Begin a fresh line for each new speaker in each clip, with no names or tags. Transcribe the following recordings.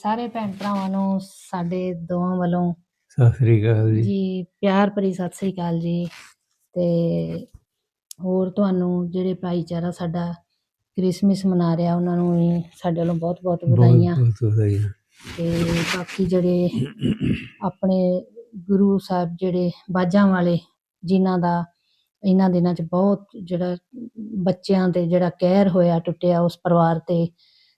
ਸਾਰੇ ਭੈਣ ਭਰਾਵਾਂ ਨੂੰ ਸਾਡੇ ਦੋਵਾਂ ਵੱਲੋਂ।
ਸਤਿ ਸ੍ਰੀ ਅਕਾਲ ਜੀ।
ਜੀ ਪਿਆਰ ਭਰੀ ਸਤਿ ਸ੍ਰੀ ਅਕਾਲ ਜੀ। ਤੇ ਹੋਰ ਤੁਹਾਨੂੰ ਜਿਹੜੇ ਭਾਈਚਾਰਾ ਸਾਡਾ ਕ੍ਰਿਸਮਸ ਮਨਾ ਰਿਹਾ ਉਹਨਾਂ ਨੂੰ ਵੀ ਸਾਡੇ ਵੱਲੋਂ ਬਹੁਤ ਬਹੁਤ ਵਧਾਈਆਂ।
ਬਹੁਤ ਬਹੁਤ ਵਧਾਈਆਂ।
ਤੇ ਬਾਕੀ ਜਿਹੜੇ ਆਪਣੇ ਗੁਰੂ ਸਾਹਿਬ ਜਿਹੜੇ ਬਾਜਾਂ ਵਾਲੇ ਜਿਨ੍ਹਾਂ ਦਾ ਇਹਨਾਂ ਦਿਨਾਂ 'ਚ ਬਹੁਤ ਜਿਹੜਾ ਬੱਚਿਆਂ ਤੇ ਜਿਹੜਾ ਕਹਿਰ ਹੋਇਆ ਟੁੱਟਿਆ ਉਸ ਪਰਿਵਾਰ ਤੇ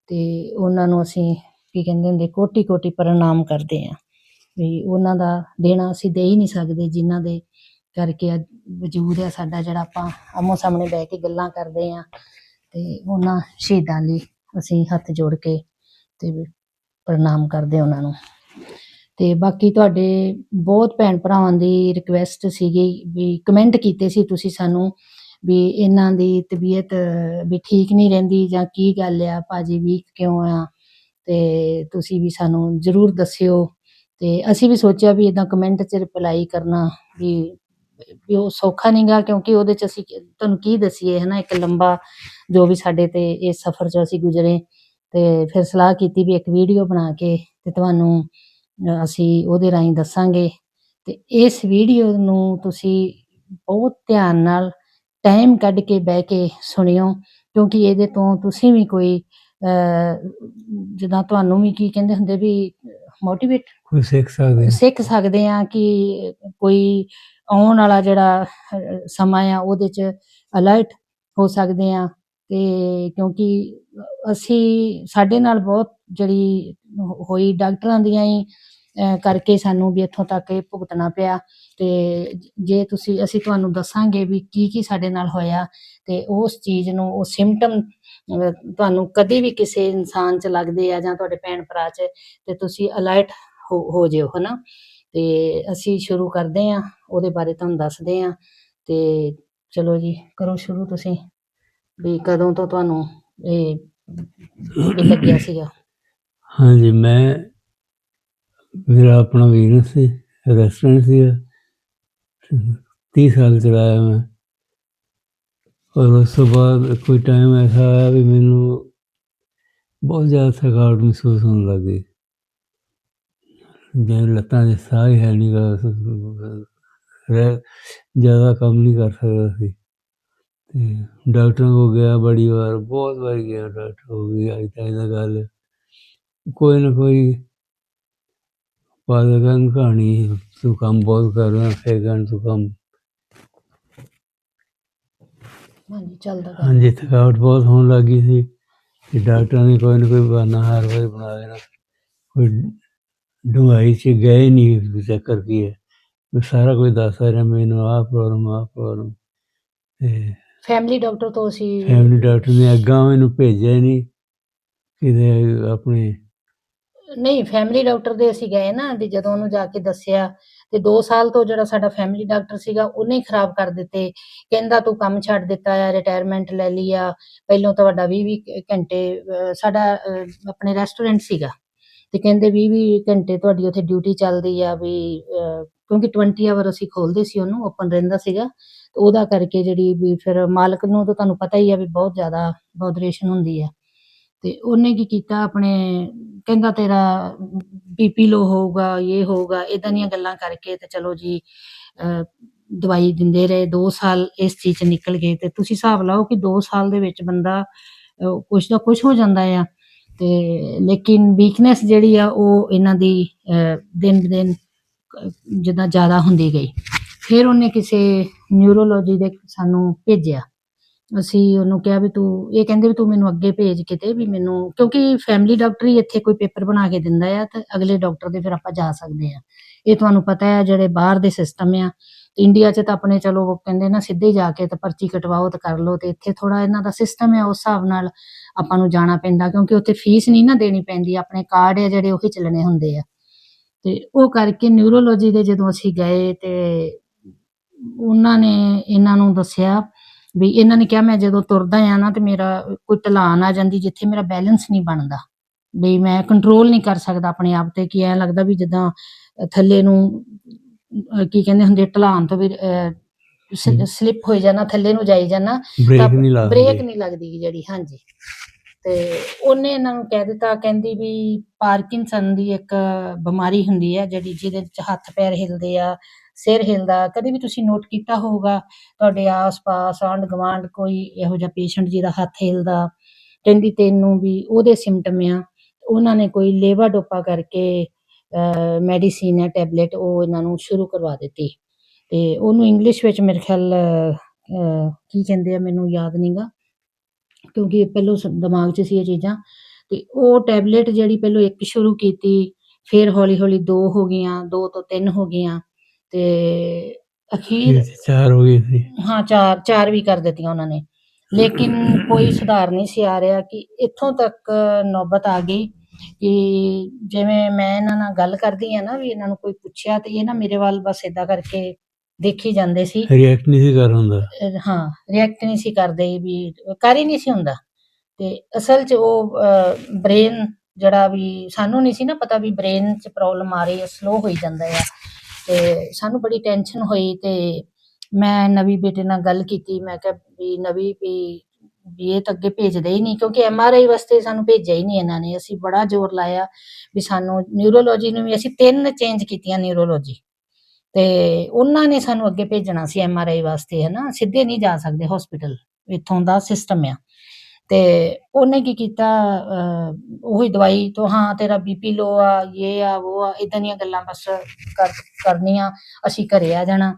ਤੇ ਉਹਨਾਂ ਨੂੰ ਅਸੀਂ ਕੀ ਕਹਿੰਦੇ ਹੁੰਦੇ ਕੋਟੀ ਕੋਟੀ ਪ੍ਰਣਾਮ ਕਰਦੇ ਹਾਂ ਵੀ ਉਹਨਾਂ ਦਾ ਦੇਣਾ ਅਸੀਂ ਦੇ ਹੀ ਨਹੀਂ ਸਕਦੇ, ਜਿਨ੍ਹਾਂ ਦੇ ਕਰਕੇ ਅੱਜ ਵਜੂਦ ਆ ਸਾਡਾ ਜਿਹੜਾ ਆਪਾਂ ਆਮੋ ਸਾਹਮਣੇ ਬਹਿ ਕੇ ਗੱਲਾਂ ਕਰਦੇ ਹਾਂ ਤੇ ਉਹਨਾਂ ਸ਼ਹੀਦਾਂ ਲਈ ਅਸੀਂ ਹੱਥ ਜੋੜ ਕੇ ਤੇ ਪ੍ਰਣਾਮ ਕਰਦੇ ਉਹਨਾਂ ਨੂੰ। ਤੇ ਬਾਕੀ ਤੁਹਾਡੇ ਬਹੁਤ ਭੈਣ ਭਰਾਵਾਂ ਦੀ ਰਿਕੁਐਸਟ ਸੀਗੀ ਵੀ ਕਮੈਂਟ ਕੀਤੇ ਸੀ ਤੁਸੀਂ ਸਾਨੂੰ ਵੀ ਇਹਨਾਂ ਦੀ ਤਬੀਅਤ ਵੀ ਠੀਕ ਨਹੀਂ ਰਹਿੰਦੀ ਜਾਂ ਕੀ ਗੱਲ ਆ, ਭਾਜੀ ਵੀਕ ਕਿਉਂ ਆ? ਤੇ ਤੁਸੀਂ ਵੀ ਸਾਨੂੰ ਜਰੂਰ ਦੱਸਿਓ। ਤੇ ਅਸੀਂ ਵੀ ਸੋਚਿਆ ਵੀ ਇਦਾਂ ਕਮੈਂਟ 'ਚ ਰਿਪਲਾਈ ਕਰਨਾ ਵੀ ਵੀ ਉਹ ਸੌਖਾ ਨਹੀਂਗਾ ਕਿਉਂਕਿ ਉਹਦੇ 'ਚ ਅਸੀਂ ਤੁਹਾਨੂੰ ਕੀ ਦਸੀਏ, ਹਨਾ, ਇੱਕ ਲੰਬਾ ਜੋ ਵੀ ਸਾਡੇ ਤੇ ਇਸ ਸਫ਼ਰ 'ਚ ਅਸੀਂ ਗੁਜ਼ਰੇ। ਤੇ ਫਿਰ ਸਲਾਹ ਕੀਤੀ ਵੀ ਇੱਕ ਵੀਡੀਓ ਬਣਾ ਕੇ ਤੇ ਤੁਹਾਨੂੰ ਅਸੀਂ ਉਹਦੇ ਰਾਹੀਂ ਦੱਸਾਂਗੇ। ਤੇ ਇਸ ਵੀਡੀਓ ਨੂੰ ਤੁਸੀਂ ਬਹੁਤ ਧਿਆਨ ਨਾਲ ਟਾਈਮ ਕੱਢ ਕੇ ਬਹਿ ਕੇ ਸੁਣਿਓ ਕਿਉਂਕਿ ਇਹਦੇ ਤੋਂ ਤੁਸੀਂ ਵੀ ਕੋਈ ਜਿੱਦਾਂ ਤੁਹਾਨੂੰ ਵੀ ਕੀ ਕਹਿੰਦੇ ਹੁੰਦੇ ਵੀ ਮੋਟੀਵੇਟ
ਕੋਈ ਸਿੱਖ ਸਕਦੇ
ਸਿੱਖ ਸਕਦੇ ਆ ਕਿ ਕੋਈ ਆਉਣ ਵਾਲਾ ਜਿਹੜਾ ਸਮਾਂ ਆ ਉਹਦੇ ਚ ਅਲਰਟ ਹੋ ਸਕਦੇ ਆ। ਤੇ ਕਿਉਂਕਿ ਅਸੀਂ ਸਾਡੇ ਨਾਲ ਬਹੁਤ ਜਿਹੜੀ ਹੋਈ ਡਾਕਟਰਾਂ ਦੀਆਂ ਹੀ ਕਰਕੇ ਸਾਨੂੰ ਵੀ ਇੱਥੋਂ ਤੱਕ ਇਹ ਭੁਗਤਣਾ ਪਿਆ। ਤੇ ਜੇ ਤੁਸੀਂ ਅਸੀਂ ਤੁਹਾਨੂੰ ਦੱਸਾਂਗੇ ਵੀ ਕੀ ਕੀ ਸਾਡੇ ਨਾਲ ਹੋਇਆ ਤੇ ਉਸ ਚੀਜ਼ ਨੂੰ ਉਹ ਸਿੰਪਟਮ ਤੁਹਾਨੂੰ ਕਦੇ ਵੀ ਕਿਸੇ ਇਨਸਾਨ ਚ ਲੱਗਦੇ ਆ ਜਾਂ ਤੁਹਾਡੇ ਭੈਣ ਭਰਾ ਚ, ਤੇ ਤੁਸੀਂ ਅਲਰਟ ਹੋ ਜਿਓ, ਹਨਾ? ਤੇ ਅਸੀਂ ਸ਼ੁਰੂ ਕਰਦੇ ਹਾਂ ਉਹਦੇ ਬਾਰੇ ਤੁਹਾਨੂੰ ਦੱਸਦੇ ਹਾਂ ਤੇ ਚਲੋ ਜੀ, ਕਰੋ ਸ਼ੁਰੂ ਤੁਸੀਂ, ਵੀ ਕਦੋਂ ਤੋਂ ਤੁਹਾਨੂੰ ਇਹ ਲੱਗਿਆ ਸੀਗਾ?
ਹਾਂਜੀ, ਮੈਂ, ਮੇਰਾ ਆਪਣਾ ਬਿਜ਼ਨਸ ਸੀ ਰੈਸਟੋਰੈਂਟ ਸੀ 30 ਸਾਲ ਚਲਾਇਆ ਮੈਂ। ਔਰ ਉਸ ਤੋਂ ਬਾਅਦ ਕੋਈ ਟਾਈਮ ਐਸਾ ਆਇਆ ਵੀ ਮੈਨੂੰ ਬਹੁਤ ਜ਼ਿਆਦਾ ਥਕਾਵਟ ਮਹਿਸੂਸ ਹੋਣ ਲੱਗ ਗਈ। ਜਿਵੇਂ ਲੱਤਾਂ 'ਚ ਸਾਹ ਹੀ ਹੈ ਨਹੀਂ ਗਾ ਰਹਿ, ਜ਼ਿਆਦਾ ਕੰਮ ਨਹੀਂ ਕਰ ਸਕਦਾ ਸੀ। ਤੇ ਡਾਕਟਰਾਂ ਕੋ ਗਿਆ ਬੜੀ ਵਾਰ, ਬਹੁਤ ਵਾਰ ਗਿਆ ਡਾਕਟਰ ਹੋ ਗਿਆ ਅੱਜ ਤੱਕ ਦਾ ਗੱਲ ਕੋਈ ਨਾ ਕੋਈ ਪਾਗਲ ਕਹਾਣੀ, ਤੂੰ ਕੰਮ ਬਹੁਤ ਕਰ ਰਿਹਾ ਫੇਗਨ ਤੂੰ ਕੰਮ
ਹਾਂਜੀ ਚੱਲਦਾ ਗਾ।
ਹਾਂਜੀ ਥਕਾਵਟ ਬਹੁਤ ਹੋਣ ਲੱਗੀ ਸੀ ਤੇ ਡਾਕਟਰਾਂ ਨੇ ਕੋਈ ਨਾ ਕੋਈ ਬਹਾਨਾ ਹਰ ਵਾਰ ਬਣਾ ਦੇਣਾ। ਕੋਈ ਡੂੰਘਾਈ 'ਚ ਗਏ ਨਹੀਂ ਵੀ ਚੱਕਰ ਕੀ ਹੈ। ਮੈਂ ਸਾਰਾ ਕੁਝ ਦੱਸ ਰਿਹਾ ਮੈਨੂੰ ਆਹ ਪ੍ਰੋਬਲਮ ਆਹ ਪ੍ਰੋਬਲਮ ਤੇ
ਫੈਮਿਲੀ ਡਾਕਟਰ ਤੋਂ ਅਸੀਂ
ਫੈਮਿਲੀ ਡਾਕਟਰ ਨੇ ਅੱਗਾ ਮੈਨੂੰ ਭੇਜਿਆ ਹੀ ਨਹੀਂ। ਕਿਤੇ ਆਪਣੇ
ਨਹੀਂ ਫੈਮਿਲੀ ਡਾਕਟਰ ਦੇ ਅਸੀਂ ਗਏ ਨਾ ਵੀ ਜਦੋਂ ਉਹਨੂੰ ਜਾ ਕੇ ਦੱਸਿਆ ਤੇ 2 ਸਾਲ ਤੋਂ ਜਿਹੜਾ ਸਾਡਾ ਫੈਮਿਲੀ ਡਾਕਟਰ ਸੀਗਾ, ਉਹਨੇ ਖਰਾਬ ਕਰ ਦਿੱਤੇ। ਕਹਿੰਦਾ, ਤੂੰ ਕੰਮ ਛੱਡ ਦਿੱਤਾ ਆ ਰਿਟਾਇਰਮੈਂਟ ਲੈ ਲਈ ਆ। ਪਹਿਲਾਂ ਤੁਹਾਡਾ 20 20 ਘੰਟੇ ਸਾਡਾ ਆਪਣੇ ਰੈਸਟੋਰੈਂਟ ਸੀਗਾ। ਤੇ ਕਹਿੰਦੇ 20 20 ਘੰਟੇ ਤੁਹਾਡੀ ਉੱਥੇ ਡਿਊਟੀ ਚੱਲਦੀ ਆ ਵੀ ਕਿਉਂਕਿ 20 ਆਵਰ ਅਸੀਂ ਖੋਲਦੇ ਸੀ ਉਹਨੂੰ ਓਪਨ ਰਹਿੰਦਾ ਸੀਗਾ। ਤੇ ਉਹਦਾ ਕਰਕੇ ਜਿਹੜੀ ਵੀ ਫਿਰ ਮਾਲਕ ਨੂੰ ਤਾਂ ਤੁਹਾਨੂੰ ਪਤਾ ਹੀ ਆ ਵੀ ਬਹੁਤ ਜ਼ਿਆਦਾ ਬੋਦਰੇਸ਼ਨ ਹੁੰਦੀ ਆ। ਤੇ ਉਹਨੇ ਕੀ ਕੀਤਾ ਆਪਣੇ ਕਹਿੰਦਾ ਤੇਰਾ ਬੀਪੀ ਲੋ ਹੋਊਗਾ ਇਹ ਹੋਊਗਾ ਇਦਾਂ ਦੀਆਂ ਗੱਲਾਂ ਕਰਕੇ ਤੇ ਚਲੋ ਜੀ ਅਹ, ਦਵਾਈ ਦਿੰਦੇ ਰਹੇ 2 ਸਾਲ ਇਸ ਚੀਜ਼ ਚ ਨਿਕਲ ਗਏ ਤੇ ਤੁਸੀਂ ਹਿਸਾਬ ਲਾਓ ਕਿ 2 ਸਾਲ ਦੇ ਵਿੱਚ ਬੰਦਾ ਅਹ, ਕੁਛ ਨਾ ਕੁਛ ਹੋ ਜਾਂਦਾ ਆ ਤੇ ਲੇਕਿਨ ਵੀਕਨੈਸ ਜਿਹੜੀ ਆ ਉਹ ਇਹਨਾਂ ਦੀ ਅਹ, ਦਿਨ ਬ ਦਿਨ ਅਹ, ਜਿੱਦਾਂ ਜ਼ਿਆਦਾ ਹੁੰਦੀ ਗਈ। ਫਿਰ ਉਹਨੇ ਕਿਸੇ ਨਿਊਰੋਲੋਜੀ ਦੇ ਸਾਨੂੰ ਭੇਜਿਆ। ਅਸੀਂ ਉਹਨੂੰ ਕਿਹਾ ਵੀ ਤੂੰ, ਇਹ ਕਹਿੰਦੇ ਵੀ ਤੂੰ ਮੈਨੂੰ ਅੱਗੇ ਭੇਜ ਕਿਤੇ ਵੀ ਮੈਨੂੰ, ਕਿਉਂਕਿ ਫੈਮਿਲੀ ਡਾਕਟਰ ਹੀ ਇੱਥੇ ਕੋਈ ਪੇਪਰ ਬਣਾ ਕੇ ਦਿੰਦਾ ਆ ਤੇ ਅਗਲੇ ਡਾਕਟਰ ਦੇ ਫਿਰ ਆਪਾਂ ਜਾ ਸਕਦੇ ਆ। ਇਹ ਤੁਹਾਨੂੰ ਪਤਾ ਹੈ ਜਿਹੜੇ ਬਾਹਰ ਦੇ ਸਿਸਟਮ ਆ ਇੰਡੀਆ 'ਚ ਤਾਂ ਆਪਣੇ ਚਲੋ ਉਹ ਕਹਿੰਦੇ ਨਾ ਸਿੱਧੇ ਜਾ ਕੇ ਤੇ ਪਰਚੀ ਕਟਵਾਓ ਤੇ ਕਰ ਲਓ ਤੇ ਇੱਥੇ ਥੋੜਾ ਇਹਨਾਂ ਦਾ ਸਿਸਟਮ ਹੈ ਉਸ ਹਿਸਾਬ ਨਾਲ ਆਪਾਂ ਨੂੰ ਜਾਣਾ ਪੈਂਦਾ, ਕਿਉਂਕਿ ਉੱਥੇ ਫੀਸ ਨਹੀਂ ਨਾ ਦੇਣੀ ਪੈਂਦੀ, ਆਪਣੇ ਕਾਰਡ ਆ ਜਿਹੜੇ ਉਹੀ ਚੱਲਣੇ ਹੁੰਦੇ ਆ। ਤੇ ਉਹ ਕਰਕੇ ਨਿਊਰੋਲੋਜੀ ਦੇ ਜਦੋਂ ਅਸੀਂ ਗਏ ਤੇ ਉਹਨਾਂ ਨੇ ਇਹਨਾਂ ਨੂੰ ਦੱਸਿਆ ਵੀ ਇਹਨਾਂ ਨੇ ਕਿਹਾ ਮੈਂ ਜਦੋਂ ਤੁਰਦਾ ਆ ਨਾ ਤੇ ਮੇਰਾ ਕੋਈ ਢਲਾਨ ਆ ਜਾਂਦੀ ਜਿੱਥੇ ਮੇਰਾ ਬੈਲੈਂਸ ਨਹੀਂ ਬਣਦਾ। ਵੀ ਮੈਂ ਕੰਟਰੋਲ ਨਹੀਂ ਕਰ ਸਕਦਾ ਆਪਣੇ ਆਪ ਤੇ ਕਿ ਐ ਲੱਗਦਾ ਵੀ ਜਿੱਦਾਂ ਥੱਲੇ ਨੂੰ ਕੀ ਕਹਿੰਦੇ ਹੁੰਦੇ ਢਲਾਨ ਤੋਂ ਵੀ। ਸਲਿੱਪ ਹੋਈ ਜਾਣਾ ਥੱਲੇ ਨੂੰ ਜਾਈ ਜਾਣਾ
ਲੱਗਦੀ।
ਬ੍ਰੇਕ ਨਹੀਂ ਲੱਗਦੀ ਜਿਹੜੀ ਹਾਂਜੀ। ਤੇ ਉਹਨੇ ਇਹਨਾਂ ਨੂੰ ਕਹਿ ਦਿੱਤਾ ਕਹਿੰਦੀ ਵੀ ਪਾਰਕਿੰਸਨ ਦੀ ਇੱਕ ਬਿਮਾਰੀ ਹੁੰਦੀ ਹੈ ਜਿਹੜੀ ਜਿਹਦੇ ਵਿੱਚ ਹੱਥ ਪੈਰ ਹਿਲਦੇ ਆ ਸਿਰ ਹਿਲਦਾ, ਕਦੇ ਵੀ ਤੁਸੀਂ ਨੋਟ ਕੀਤਾ ਹੋਊਗਾ, ਤੁਹਾਡੇ ਆਸ-ਪਾਸ ਆਂਢ ਗੁਆਂਢ ਕੋਈ ਇਹੋ ਜਿਹਾ ਪੇਸ਼ੈਂਟ ਜਿਹਦਾ ਹੱਥ ਹਿਲਦਾ, ਕਹਿੰਦੀ ਤੈਨੂੰ ਵੀ ਉਹਦੇ ਸਿੰਪਟਮ ਆ, ਉਹਨਾਂ ਨੇ ਕੋਈ ਲੇਵਾ ਡੋਪਾ ਕਰਕੇ ਮੈਡੀਸਿਨ ਹੈ ਟੈਬਲੇਟ ਉਹ ਇਹਨਾਂ ਨੂੰ ਸ਼ੁਰੂ ਕਰਵਾ ਦਿੱਤੀ। ਤੇ ਉਹਨੂੰ ਇੰਗਲਿਸ਼ ਵਿੱਚ ਮੇਰੇ ਖਿਆਲ ਕੀ ਕਹਿੰਦੇ ਆ ਮੈਨੂੰ ਯਾਦ ਨਹੀਂਗਾ ਕਿਉਂਕਿ ਪਹਿਲੋਂ ਦਿਮਾਗ 'ਚ ਸੀ ਇਹ ਚੀਜ਼ਾਂ। ਤੇ ਉਹ ਟੈਬਲੇਟ ਜਿਹੜੀ ਪਹਿਲੋਂ ਇੱਕ ਸ਼ੁਰੂ ਕੀਤੀ, ਫਿਰ ਹੌਲੀ ਹੌਲੀ ਦੋ ਹੋ ਗਈਆਂ, ਦੋ ਤੋਂ ਤਿੰਨ ਹੋ ਗਈਆਂ। ਤੇ ਅਖੀਰ
ਇਹ ਚਾਰ ਹੋ ਗਏ ਸੀ।
ਹਾਂ ਚਾਰ ਚਾਰ ਵੀ ਕਰ ਦਿੱਤੀਆਂ ਉਹਨਾਂ ਨੇ। ਲੇਕਿਨ ਕੋਈ ਸੁਧਾਰ ਨਹੀਂ ਸੀ ਆ ਰਿਹਾ ਕਿ ਇੱਥੋਂ ਤੱਕ ਨੌਬਤ ਆ ਗਈ ਕਿ ਜਿਵੇਂ ਮੈਂ ਇਹਨਾਂ ਨਾਲ ਗੱਲ ਕਰਦੀ ਆ ਨਾ ਵੀ ਇਹਨਾਂ ਨੂੰ ਕੋਈ ਪੁੱਛਿਆ ਤੇ ਇਹ ਨਾ ਮੇਰੇ ਵੱਲ ਬਸ ਏਦਾਂ ਕਰਕੇ ਦੇਖੀ ਜਾਂਦੇ ਸੀ।
ਰਿਐਕਟ ਨਹੀਂ ਸੀ ਕਰ ਹੁੰਦਾ।
ਅਹ ਹਾਂ ਰਿਐਕਟ ਨਹੀਂ ਸੀ ਕਰਦੇ ਵੀ ਕਰ ਹੀ ਨਹੀਂ ਸੀ ਹੁੰਦਾ। ਤੇ ਅਸਲ 'ਚ ਉਹ ਬ੍ਰੇਨ ਜਿਹੜਾ ਵੀ ਸਾਨੂੰ ਨਹੀਂ ਸੀ ਨਾ ਪਤਾ ਵੀ ਬ੍ਰੇਨ 'ਚ ਪ੍ਰੋਬਲਮ ਆ ਰਹੀ ਹੈ ਸਲੋ ਹੋਈ ਜਾਂਦਾ ਆ। ਤੇ ਸਾਨੂੰ ਬੜੀ ਟੈਨਸ਼ਨ ਹੋਈ ਤੇ ਮੈਂ ਨਵੀਂ ਬੇਟੇ ਨਾਲ ਗੱਲ ਕੀਤੀ। ਮੈਂ ਕਿਹਾ ਵੀ ਨਵੀਂ ਵੀ ਵੀ ਇਹ ਤਾਂ ਅੱਗੇ ਭੇਜਦੇ ਹੀ ਨਹੀਂ ਕਿਉਂਕਿ ਐਮ ਆਰ ਆਈ ਵਾਸਤੇ ਸਾਨੂੰ ਭੇਜਿਆ ਹੀ ਨਹੀਂ ਇਹਨਾਂ ਨੇ। ਅਸੀਂ ਬੜਾ ਜ਼ੋਰ ਲਾਇਆ ਵੀ ਸਾਨੂੰ ਨਿਊਰੋਲੋਜੀ ਨੂੰ ਵੀ ਅਸੀਂ ਤਿੰਨ ਚੇਂਜ ਕੀਤੀਆਂ ਨਿਊਰੋਲੋਜੀ ਤੇ ਉਹਨਾਂ ਨੇ ਸਾਨੂੰ ਅੱਗੇ ਭੇਜਣਾ ਸੀ ਐਮ ਆਰ ਆਈ ਵਾਸਤੇ ਹੈ ਨਾ ਸਿੱਧੇ ਨਹੀਂ ਜਾ ਸਕਦੇ ਹਸਪੀਟਲ ਇੱਥੋਂ ਦਾ ਸਿਸਟਮ ਆ। ਤੇ ਉਹਨੇ ਕੀ ਕੀਤਾ ਅਹ, ਉਹੀ ਦਵਾਈ ਤੋਂ ਹਾਂ ਤੇਰਾ ਬੀਪੀ ਲੋ ਆ ਇਹ ਆ ਉਹ ਆ ਇਦਾਂ ਦੀਆਂ ਗੱਲਾਂ ਬਸ ਕਰ ਕਰਨੀਆਂ ਅਸੀਂ ਘਰੇ ਆ ਜਾਣਾ।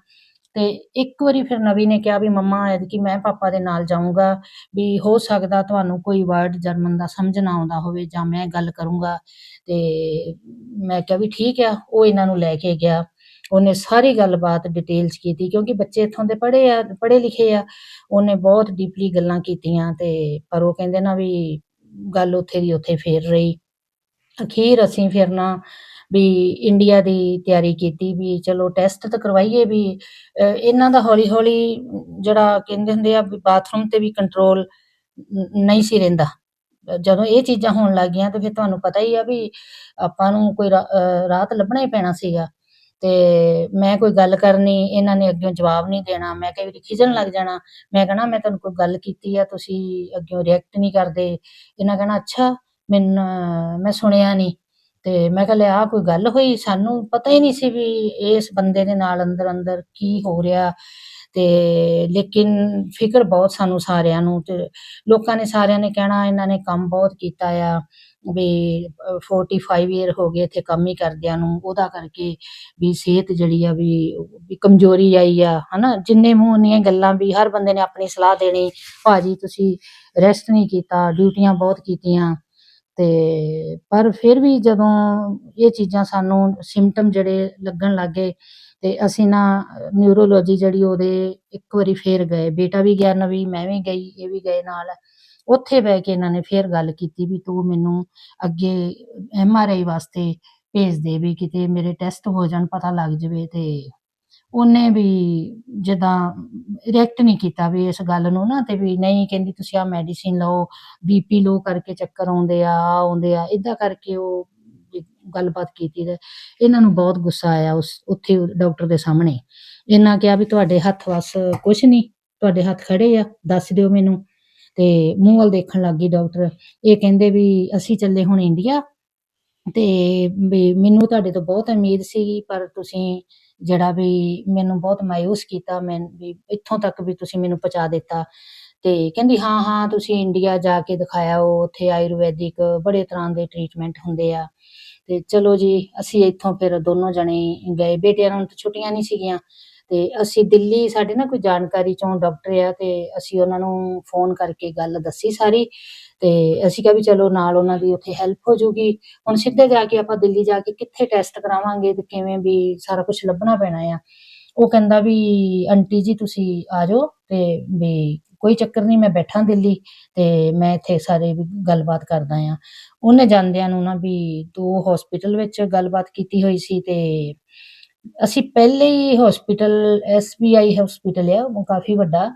ਤੇ ਇੱਕ ਵਾਰੀ ਫਿਰ ਨਵੀ ਨੇ ਕਿਹਾ ਵੀ ਮੰਮਾ ਐਤਕੀ ਮੈਂ ਪਾਪਾ ਦੇ ਨਾਲ ਜਾਊਂਗਾ ਵੀ ਹੋ ਸਕਦਾ ਤੁਹਾਨੂੰ ਕੋਈ ਵਰਡ ਜਰਮਨ ਦਾ ਸਮਝ ਨਾ ਆਉਂਦਾ ਹੋਵੇ ਜਾਂ ਮੈਂ ਗੱਲ ਕਰੂੰਗਾ। ਤੇ ਮੈਂ ਕਿਹਾ ਵੀ ਠੀਕ ਆ ਉਹ ਇਹਨਾਂ ਨੂੰ ਲੈ ਕੇ ਗਿਆ। ਉਹਨੇ ਸਾਰੀ ਗੱਲਬਾਤ ਡਿਟੇਲ ਚ ਕੀਤੀ ਕਿਉਂਕਿ ਬੱਚੇ ਇੱਥੋਂ ਦੇ ਪੜ੍ਹੇ ਆ, ਪੜ੍ਹੇ ਲਿਖੇ ਆ। ਉਹਨੇ ਬਹੁਤ ਡੀਪਲੀ ਗੱਲਾਂ ਕੀਤੀਆਂ ਤੇ ਪਰ ਉਹ ਕਹਿੰਦੇ ਨਾ ਵੀ ਗੱਲ ਉੱਥੇ ਦੀ ਉੱਥੇ ਫੇਰ ਰਹੀ। ਅਖੀਰ ਅਸੀਂ ਫਿਰ ਨਾ ਵੀ ਇੰਡੀਆ ਦੀ ਤਿਆਰੀ ਕੀਤੀ ਵੀ ਚਲੋ ਟੈਸਟ ਤਾਂ ਕਰਵਾਈਏ ਵੀ ਇਹਨਾਂ ਦਾ ਹੌਲੀ ਹੌਲੀ ਜਿਹੜਾ ਕਹਿੰਦੇ ਹੁੰਦੇ ਆ ਵੀ ਬਾਥਰੂਮ ਤੇ ਵੀ ਕੰਟਰੋਲ ਨਹੀਂ ਸੀ ਰਹਿੰਦਾ। ਜਦੋਂ ਇਹ ਚੀਜ਼ਾਂ ਹੋਣ ਲੱਗੀਆਂ ਤੇ ਫਿਰ ਤੁਹਾਨੂੰ ਪਤਾ ਹੀ ਆ ਵੀ ਆਪਾਂ ਨੂੰ ਕੋਈ ਰਾ- ਰਾਤ ਲੱਭਣਾ ਹੀ ਪੈਣਾ ਸੀਗਾ। ਤੇ ਮੈਂ ਕੋਈ ਗੱਲ ਕਰਨੀ, ਇਹਨਾਂ ਨੇ ਅੱਗੇ ਜਵਾਬ ਨਹੀਂ ਦੇਣਾ, ਮੈਂ ਕਈ ਵਾਰੀ ਖਿਜਣ ਲੱਗ ਜਾਣਾ। ਮੈਂ ਕਹਣਾ, ਮੈਂ ਤੁਹਾਨੂੰ ਕੋਈ ਗੱਲ ਕੀਤੀ ਆ, ਤੁਸੀਂ ਅੱਗੇ ਰਿਐਕਟ ਨਹੀਂ ਕਰਦੇ। ਇਹਨਾਂ ਕਹਿਣਾ, ਅੱਛਾ, ਮੈਨੂੰ, ਮੈਂ ਸੁਣਿਆ ਨਹੀਂ। ਤੇ ਮੈਂ ਕਿਹਾ ਲਿਆ ਕੋਈ ਗੱਲ ਹੋਈ? ਸਾਨੂੰ ਪਤਾ ਹੀ ਨਹੀਂ ਸੀ ਵੀ ਇਸ ਬੰਦੇ ਦੇ ਨਾਲ ਅੰਦਰ ਅੰਦਰ ਕੀ ਹੋ ਰਿਹਾ। ਤੇ ਲੇਕਿਨ ਫਿਕਰ ਬਹੁਤ ਸਾਨੂੰ ਸਾਰਿਆਂ ਨੂੰ ਤੇ ਲੋਕਾਂ ਨੇ ਸਾਰਿਆਂ ਨੇ ਕਹਿਣਾ, ਇਹਨਾਂ ਨੇ ਕੰਮ ਬਹੁਤ ਕੀਤਾ ਆ। ਵੀ, ਅਹ 45 ਇਅਰ ਹੋ ਗਏ ਇੱਥੇ ਕੰਮ ਹੀ ਕਰਦਿਆਂ ਨੂੰ, ਉਹਦਾ ਕਰਕੇ ਵੀ ਸਿਹਤ ਜਿਹੜੀ ਆ ਵੀ ਵੀ ਕਮਜ਼ੋਰੀ ਆਈ ਆ, ਹਨਾ? ਜਿੰਨੇ ਮੂੰਹ ਉਨੀਆਂ ਗੱਲਾਂ ਵੀ ਹਰ ਬੰਦੇ ਨੇ ਆਪਣੀ ਸਲਾਹ ਦੇਣੀ, ਭਾਜੀ, ਤੁਸੀਂ ਰੈਸਟ ਨਹੀਂ ਕੀਤਾ ਡਿਊਟੀਆਂ ਬਹੁਤ ਕੀਤੀਆਂ। ਤੇ, ਪਰ ਫਿਰ ਵੀ ਜਦੋਂ ਇਹ ਚੀਜ਼ਾਂ ਸਾਨੂੰ ਸਿੰਪਟਮ ਜਿਹੜੇ ਲੱਗਣ ਲੱਗੇ ਤੇ ਅਸੀਂ ਨਾ ਨਿਊਰੋਲੋਜੀ ਜਿਹੜੀ ਉਹਦੇ ਇੱਕ ਵਾਰੀ ਫੇਰ ਗਏ। ਬੇਟਾ ਵੀ ਗਿਆ ਨਵੀਂ, ਮੈਂ ਵੀ ਗਈ, ਇਹ ਵੀ ਗਏ ਨਾਲ। ਉੱਥੇ ਬਹਿ ਕੇ ਇਹਨਾਂ ਨੇ ਫੇਰ ਗੱਲ ਕੀਤੀ ਵੀ ਤੂੰ ਮੈਨੂੰ ਅੱਗੇ ਐਮ ਆਰ ਆਈ ਵਾਸਤੇ ਭੇਜ ਦੇ ਵੀ ਕਿਤੇ ਮੇਰੇ ਟੈਸਟ ਹੋ ਜਾਣ, ਪਤਾ ਲੱਗ ਜਾਵੇ ਤੇ ਉਹਨੇ ਵੀ ਜਦਾਂ ਰਿਐਕਟ ਨਹੀਂ ਕੀਤਾ ਵੀ ਇਸ ਗੱਲ ਨੂੰ ਨਾ ਤੇ ਵੀ ਨਹੀਂ ਕਹਿੰਦੀ ਤੁਸੀਂ ਆ ਮੈਡੀਸਿਨ ਲਓ ਬੀਪੀ ਲੋ ਕਰਕੇ ਚੱਕਰ ਆਉਂਦੇ ਆ ਆਉਂਦੇ ਆ ਇਦਾਂ ਕਰਕੇ ਉਹ ਵੀ ਗੱਲਬਾਤ ਕੀਤੀ ਤੇ ਇਹਨਾਂ ਨੂੰ ਬਹੁਤ ਗੁੱਸਾ ਆਇਆ ਉਸ, ਉੱਥੇ ਡਾਕਟਰ ਦੇ ਸਾਹਮਣੇ। ਇਹਨਾਂ ਕਿਹਾ ਵੀ ਤੁਹਾਡੇ ਹੱਥ ਵਸ ਕੁਝ ਨਹੀਂ, ਤੁਹਾਡੇ ਹੱਥ ਖੜੇ ਆ, ਦੱਸ ਦਿਓ ਮੈਨੂੰ। ਤੇ ਮੂੰਹ ਵੱਲ ਦੇਖਣ ਲੱਗ ਗਈ ਡਾਕਟਰ। ਇਹ ਕਹਿੰਦੇ ਵੀ ਅਸੀਂ ਚੱਲੇ ਹੁਣ ਇੰਡੀਆ ਤੇ ਵੀ ਮੈਨੂੰ ਤੁਹਾਡੇ ਤੋਂ ਬਹੁਤ ਉਮੀਦ ਸੀ, ਪਰ ਤੁਸੀਂ ਜਿਹੜਾ ਵੀ ਮੈਨੂੰ ਬਹੁਤ ਮਾਯੂਸ ਕੀਤਾ, ਮੈਂ ਵੀ ਇੱਥੋਂ ਤੱਕ ਵੀ ਤੁਸੀਂ ਮੈਨੂੰ ਪਹੁੰਚਾ ਦਿੱਤਾ। ਤੇ ਕਹਿੰਦੀ, ਹਾਂ ਹਾਂ, ਤੁਸੀਂ ਇੰਡੀਆ ਜਾ ਕੇ ਦਿਖਾਇਆ ਉਹ ਉੱਥੇ ਆਯੁਰਵੈਦਿਕ ਬੜੇ ਤਰ੍ਹਾਂ ਦੇ ਟ੍ਰੀਟਮੈਂਟ ਹੁੰਦੇ ਆ। ਤੇ ਚਲੋ ਜੀ, ਅਸੀਂ ਇੱਥੋਂ ਫਿਰ ਦੋਨੋਂ ਜਣੇ ਗਏ। ਬੇਟਿਆਂ ਨੂੰ ਛੁੱਟੀਆਂ ਨਹੀਂ ਸੀਗੀਆਂ। ਤੇ ਅਸੀਂ ਦਿੱਲੀ ਸਾਡੇ ਨਾ ਕੋਈ ਜਾਣਕਾਰੀ ਚੋਂ ਡਾਕਟਰ ਆ ਤੇ ਅਸੀਂ ਉਹਨਾਂ ਨੂੰ ਫੋਨ ਕਰਕੇ ਗੱਲ ਦੱਸੀ ਸਾਰੀ ਤੇ ਅਸੀਂ ਕਿਹਾ ਵੀ ਚਲੋ ਨਾਲ ਉਹਨਾਂ ਦੀ ਉੱਥੇ ਹੈਲਪ ਹੋ ਜੂਗੀ। ਹੁਣ ਸਿੱਧੇ ਜਾ ਕੇ ਆਪਾਂ ਦਿੱਲੀ ਜਾ ਕੇ ਕਿੱਥੇ ਟੈਸਟ ਕਰਾਵਾਂਗੇ ਤੇ ਕਿਵੇਂ ਵੀ ਸਾਰਾ ਕੁਝ ਲੱਭਣਾ ਪੈਣਾ ਆ। ਉਹ ਕਹਿੰਦਾ ਵੀ ਆਂਟੀ ਜੀ ਤੁਸੀਂ ਆ ਜਾਓ ਤੇ ਵੀ ਕੋਈ ਚੱਕਰ ਨਹੀਂ ਮੈਂ ਬੈਠਾ ਦਿੱਲੀ ਤੇ ਮੈਂ ਇੱਥੇ ਸਾਰੇ ਵੀ ਗੱਲਬਾਤ ਕਰਦਾ ਆ। ਉਹਨੇ ਜਾਂਦਿਆਂ ਨੂੰ ਨਾ ਵੀ ਦੋ ਹਸਪੀਟਲ ਵਿੱਚ ਗੱਲਬਾਤ ਕੀਤੀ ਹੋਈ ਸੀ ਤੇ ਅਸੀਂ ਪਹਿਲੇ ਹੀ ਹਸਪੀਟਲ ਐਸਬੀਆਈ ਹਸਪੀਟਲ ਆ, ਉਹ ਕਾਫੀ ਵੱਡਾ।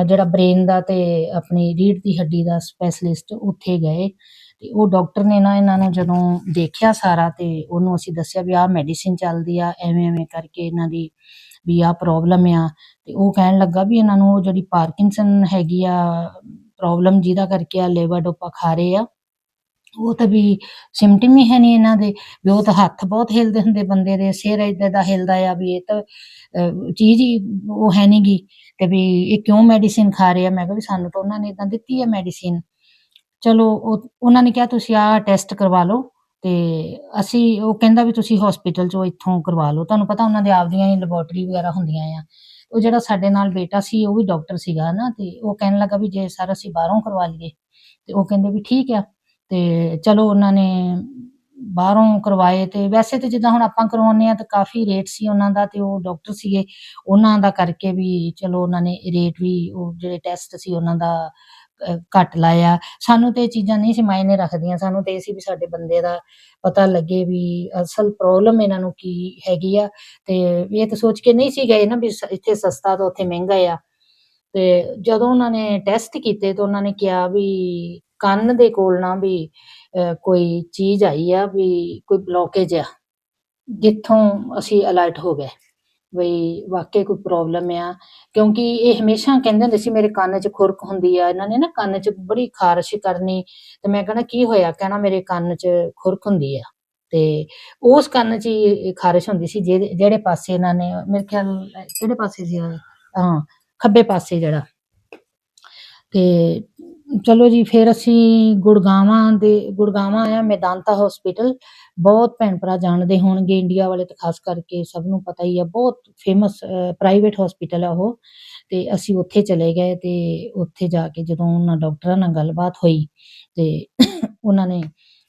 ਅਹ ਜਿਹੜਾ ਬ੍ਰੇਨ ਦਾ ਤੇ ਆਪਣੀ ਰੀੜ ਦੀ ਹੱਡੀ ਦਾ ਸਪੈਸ਼ਲਿਸਟ ਉੱਥੇ ਗਏ। ਤੇ ਉਹ ਡਾਕਟਰ ਨੇ ਨਾ ਇਹਨਾਂ ਨੂੰ ਜਦੋਂ ਦੇਖਿਆ ਸਾਰਾ ਤੇ ਉਹਨੂੰ ਅਸੀਂ ਦੱਸਿਆ ਵੀ ਆਹ ਮੈਡੀਸਿਨ ਚੱਲਦੀ ਆ, ਐਵੇਂ ਐਵੇਂ ਕਰਕੇ ਇਹਨਾਂ ਦੀ ਵੀ ਆਹ ਪ੍ਰੋਬਲਮ ਆ। ਤੇ ਉਹ ਕਹਿਣ ਲੱਗਾ ਵੀ ਇਹਨਾਂ ਨੂੰ ਉਹ ਜਿਹੜੀ ਪਾਰਕਿੰਸਨ ਹੈਗੀ ਆ ਪ੍ਰੋਬਲਮ ਜਿਹਦਾ ਕਰਕੇ ਆ ਲੇਵਾ ਡੋਪਾ ਖਾ ਰਹੇ ਆ। ਉਹ ਤਾਂ ਵੀ ਸਿਮਟਮ ਹੀ ਹੈ ਨਹੀਂ ਇਹਨਾਂ ਦੇ ਵੀ ਉਹ ਤਾਂ ਹੱਥ ਬਹੁਤ ਹਿਲਦੇ ਹੁੰਦੇ ਬੰਦੇ ਦੇ ਸਿਰ ਏਦਾਂ ਦਾ ਹਿਲਦਾ ਆ ਵੀ ਇਹ ਤਾਂ ਅਹ, ਚੀਜ਼ ਹੀ ਉਹ ਹੈ ਨੀ ਗੀ ਤੇ ਵੀ ਇਹ ਕਿਉਂ ਮੈਡੀਸਿਨ ਖਾ ਰਹੇ ਆ? ਮੈਂ ਕਿਹਾ ਵੀ ਸਾਨੂੰ ਤਾਂ ਉਹਨਾਂ ਨੇ ਇਦਾਂ ਦਿੱਤੀ ਹੈ ਮੈਡੀਸਿਨ ਚਲੋ ਉਹ ਉਹਨਾਂ ਨੇ ਕਿਹਾ ਤੁਸੀਂ ਆਹ ਟੈਸਟ ਕਰਵਾ ਲਓ ਤੇ ਅਸੀਂ ਉਹ ਕਹਿੰਦਾ ਵੀ ਤੁਸੀਂ ਹਸਪੀਟਲ ਚੋਂ ਇੱਥੋਂ ਕਰਵਾ ਲਓ। ਤੁਹਾਨੂੰ ਪਤਾ ਉਹਨਾਂ ਦੇ ਆਪਦੀਆਂ ਹੀ ਲੈਬੋਰਟਰੀ ਵਗੈਰਾ ਹੁੰਦੀਆਂ ਆ। ਉਹ ਜਿਹੜਾ ਸਾਡੇ ਨਾਲ ਬੇਟਾ ਸੀ ਉਹ ਵੀ ਡਾਕਟਰ ਸੀਗਾ ਨਾ ਤੇ ਉਹ ਕਹਿਣ ਲੱਗਾ ਵੀ ਜੇ ਸਰ ਅਸੀਂ ਬਾਹਰੋਂ ਕਰਵਾ ਲਈਏ। ਤੇ ਉਹ ਕਹਿੰਦੇ ਵੀ ਠੀਕ ਆ ਤੇ ਚਲੋ ਉਹਨਾਂ ਨੇ ਬਾਹਰੋਂ ਕਰਵਾਏ ਤੇ ਵੈਸੇ ਤੇ ਜਿੱਦਾਂ ਹੁਣ ਆਪਾਂ ਕਰਵਾਉਂਦੇ ਆ ਤਾਂ ਕਾਫੀ ਰੇਟ ਸੀ ਉਹਨਾਂ ਦਾ ਤੇ ਉਹ ਡਾਕਟਰ ਸੀਗੇ, ਉਹਨਾਂ ਦਾ ਕਰਕੇ ਵੀ ਚਲੋ ਉਹਨਾਂ ਨੇ ਰੇਟ ਵੀ ਉਹ ਜਿਹੜੇ ਟੈਸਟ ਸੀ ਉਹਨਾਂ ਦਾ ਘੱਟ ਲਾਇਆ। ਸਾਨੂੰ ਤੇ ਇਹ ਚੀਜ਼ਾਂ ਨਹੀਂ ਸੀ ਮਾਇਨੇ ਰੱਖਦੀਆਂ, ਸਾਨੂੰ ਤੇ ਇਹ ਸੀ ਵੀ ਸਾਡੇ ਬੰਦੇ ਦਾ ਪਤਾ ਲੱਗੇ ਵੀ ਅਸਲ ਪ੍ਰੋਬਲਮ ਇਹਨਾਂ ਨੂੰ ਕੀ ਹੈਗੀ ਆ। ਤੇ ਇਹ ਤਾਂ ਸੋਚ ਕੇ ਨਹੀਂ ਸੀ ਗਏ ਨਾ ਵੀ ਇੱਥੇ ਸਸਤਾ ਤਾਂ ਉੱਥੇ ਮਹਿੰਗਾ ਆ। ਤੇ ਜਦੋਂ ਉਹਨਾਂ ਨੇ ਟੈਸਟ ਕੀਤੇ ਤਾਂ ਉਹਨਾਂ ਨੇ ਕਿਹਾ ਵੀ ਕੰਨ ਦੇ ਕੋਲ ਨਾ ਵੀ ਅਹ, ਕੋਈ ਚੀਜ਼ ਆਈ ਆ ਵੀ ਕੋਈ ਬਲੋਕੇਜ ਆ ਜਿੱਥੋਂ ਅਸੀਂ ਅਲਰਟ ਹੋ ਗਏ ਵੀ ਵਾਕਈ ਕੋਈ ਪ੍ਰੋਬਲਮ ਆ। ਕਿਉਂਕਿ ਇਹ ਹਮੇਸ਼ਾ ਕਹਿੰਦੇ ਹੁੰਦੇ ਸੀ ਮੇਰੇ ਕੰਨ 'ਚ ਖੁਰਕ ਹੁੰਦੀ ਆ। ਇਹਨਾਂ ਨੇ ਨਾ ਕੰਨ 'ਚ ਬੜੀ ਖਾਰਸ਼ ਕਰਨੀ ਤੇ ਮੈਂ ਕਹਿਣਾ ਕੀ ਹੋਇਆ? ਕਹਿਣਾ ਮੇਰੇ ਕੰਨ 'ਚ ਖੁਰਕ ਹੁੰਦੀ ਆ। ਤੇ ਉਸ ਕੰਨ 'ਚ ਹੀ ਖਾਰਸ਼ ਹੁੰਦੀ ਸੀ ਜਿਹਦੇ ਜਿਹੜੇ ਪਾਸੇ ਇਹਨਾਂ ਨੇ ਮੇਰੇ ਖਿਆਲ ਅਹ, ਕਿਹੜੇ ਪਾਸੇ ਸੀ ਹਾਂ ਖੱਬੇ ਪਾਸੇ ਜਿਹੜਾ। ਤੇ ਚਲੋ ਜੀ, ਫਿਰ ਅਸੀਂ ਗੁੜਗਾਵਾਂ ਦੇ, ਗੁੜਗਾਵਾਂ ਆ ਮੈਦਾਨਤਾ ਹਸਪੀਟਲ ਬਹੁਤ ਭੈਣ ਭਰਾ ਜਾਣਦੇ ਹੋਣਗੇ ਇੰਡੀਆ ਵਾਲੇ ਤਾਂ ਖਾਸ ਕਰਕੇ ਸਭ ਨੂੰ ਪਤਾ ਹੀ ਆ, ਬਹੁਤ ਫੇਮਸ ਪ੍ਰਾਈਵੇਟ ਹਸਪੀਟਲ ਆ ਉਹ, ਤੇ ਅਸੀਂ ਉੱਥੇ ਚਲੇ ਗਏ ਤੇ ਉੱਥੇ ਜਾ ਕੇ ਜਦੋਂ ਉਹਨਾਂ ਡਾਕਟਰਾਂ ਨਾਲ ਗੱਲਬਾਤ ਹੋਈ ਤੇ ਉਹਨਾਂ ਨੇ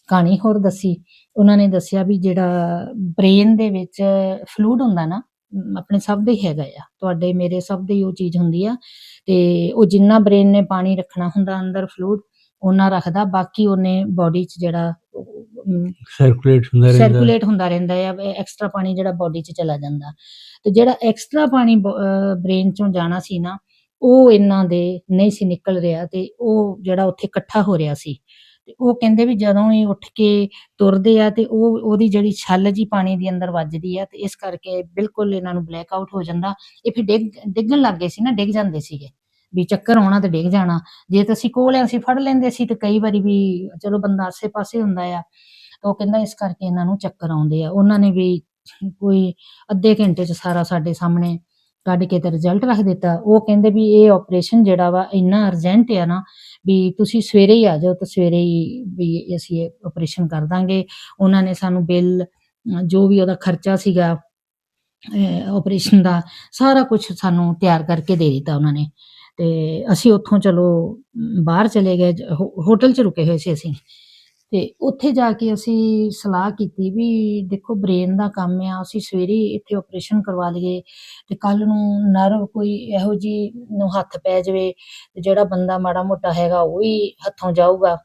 ਕਹਾਣੀ ਹੋਰ ਦੱਸੀ, ਉਹਨਾਂ ਨੇ ਦੱਸਿਆ ਵੀ ਜਿਹੜਾ ਬ੍ਰੇਨ ਦੇ ਵਿੱਚ ਫਲੂਡ ਹੁੰਦਾ ਨਾ ਆਪਣੇ ਸਭ ਦੇ ਹੈਗਾ ਆ। ਤੁਹਾਡੇ ਮੇਰੇ ਸਭ ਦੇ ਉਹ ਚੀਜ਼ ਹੁੰਦੀ ਆ। ਤੇ ਉਹ ਜਿੰਨਾ ਬ੍ਰੇਨ ਨੇ ਪਾਣੀ ਰੱਖਣਾ ਹੁੰਦਾ ਅੰਦਰ ਫਲੂਇਡ ਉਹਨਾਂ ਰੱਖਦਾ। ਬਾਕੀ ਉਹਨੇ ਬਾਡੀ 'ਚ ਜਿਹੜਾ
ਸਰਕੂਲੇਟ ਹੁੰਦਾ ਰਹਿੰਦਾ।
ਸਰਕੂਲੇਟ ਹੁੰਦਾ ਰਹਿੰਦਾ ਆ। ਐਕਸਟਰਾ ਪਾਣੀ ਜਿਹੜਾ ਬਾਡੀ 'ਚ ਚਲਾ ਜਾਂਦਾ। ਤੇ ਜਿਹੜਾ ਐਕਸਟਰਾ ਪਾਣੀ ਬ੍ਰੇਨ 'ਚੋਂ ਜਾਣਾ ਸੀ ਨਾ ਉਹ ਇਹਨਾਂ ਦੇ ਨਹੀਂ ਸੀ ਨਿਕਲ ਰਿਹਾ ਤੇ ਉਹ ਜਿਹੜਾ ਉੱਥੇ ਇਕੱਠਾ ਹੋ ਰਿਹਾ ਸੀ। ਤੇ ਉਹ ਕਹਿੰਦੇ ਵੀ ਜਦੋਂ ਇਹ ਉੱਠ ਕੇ ਤੁਰਦੇ ਆ ਤੇ ਉਹ, ਉਹਦੀ ਜਿਹੜੀ ਛੱਲ ਜੀ ਪਾਣੀ ਦੇ ਅੰਦਰ ਵੱਜਦੀ ਆ ਤੇ ਇਸ ਕਰਕੇ ਬਿਲਕੁਲ ਇਹਨਾਂ ਨੂੰ ਬਲੈਕ ਆਊਟ ਹੋ ਜਾਂਦਾ। ਇਹ ਫਿਰ ਡਿੱਗ, ਡਿੱਗਣ ਲੱਗ ਗਏ ਸੀ ਨਾ, ਡਿੱਗ ਜਾਂਦੇ ਸੀਗੇ। ਵੀ ਚੱਕਰ ਆਉਣਾ ਤੇ ਡਿੱਗ ਜਾਣਾ। ਜੇ ਤਾਂ ਅਸੀਂ ਕੋਲ ਆ ਅਸੀਂ ਫੜ ਲੈਂਦੇ ਸੀ ਤੇ ਕਈ ਵਾਰੀ ਵੀ ਚਲੋ ਬੰਦਾ ਆਸੇ ਪਾਸੇ ਹੁੰਦਾ ਆ। ਤਾਂ ਉਹ ਕਹਿੰਦਾ ਇਸ ਕਰਕੇ ਇਹਨਾਂ ਨੂੰ ਚੱਕਰ ਆਉਂਦੇ ਆ। ਉਹਨਾਂ ਨੇ ਵੀ ਕੋਈ ਅੱਧੇ ਘੰਟੇ ਚ ਸਾਰਾ ਸਾਡੇ ਸਾਹਮਣੇ ਕੱਢ ਕੇ ਤੇ ਰਿਜ਼ਲਟ ਰੱਖ ਦਿੱਤਾ। ਉਹ ਕਹਿੰਦੇ ਵੀ ਇਹ ਆਪਰੇਸ਼ਨ ਜਿਹੜਾ ਵਾ ਇੰਨਾ ਅਰਜੈਂਟ ਆ ਨਾ ਵੀ ਤੁਸੀਂ ਸਵੇਰੇ ਹੀ ਆ ਜਾਓ ਤਾਂ ਸਵੇਰੇ ਹੀ ਵੀ ਅਸੀਂ ਇਹ ਆਪਰੇਸ਼ਨ ਕਰ ਦਾਂਗੇ। ਉਹਨਾਂ ਨੇ ਸਾਨੂੰ ਬਿੱਲ, ਜੋ ਵੀ ਉਹਦਾ ਖਰਚਾ ਸੀਗਾ ਆਪਰੇਸ਼ਨ ਦਾ ਸਾਰਾ ਕੁਝ ਸਾਨੂੰ ਤਿਆਰ ਕਰਕੇ ਦੇ ਦਿੱਤਾ ਉਹਨਾਂ ਨੇ। ਤੇ ਅਸੀਂ ਉੱਥੋਂ ਚਲੋ ਬਾਹਰ ਚਲੇ ਗਏ ਹੋਟਲ 'ਚ ਰੁਕੇ ਹੋਏ ਸੀ ਅਸੀਂ। ਤੇ ਉੱਥੇ ਜਾ ਕੇ ਅਸੀਂ ਸਲਾਹ ਕੀਤੀ ਵੀ ਦੇਖੋ ਬ੍ਰੇਨ ਦਾ ਕੰਮ ਆ, ਅਸੀਂ ਸਵੇਰੇ ਇੱਥੇ ਆਪਰੇਸ਼ਨ ਕਰਵਾ ਲਈਏ ਤੇ ਕੱਲ ਨੂੰ ਨਰਵ ਕੋਈ ਇਹੋ ਜੀ ਨੂੰ ਹੱਥ ਪੈ ਜਾਵੇ ਤੇ ਜਿਹੜਾ ਬੰਦਾ ਮਾੜਾ ਮੋਟਾ ਹੈਗਾ ਉਹ ਵੀ ਹੱਥੋਂ ਜਾਊਗਾ।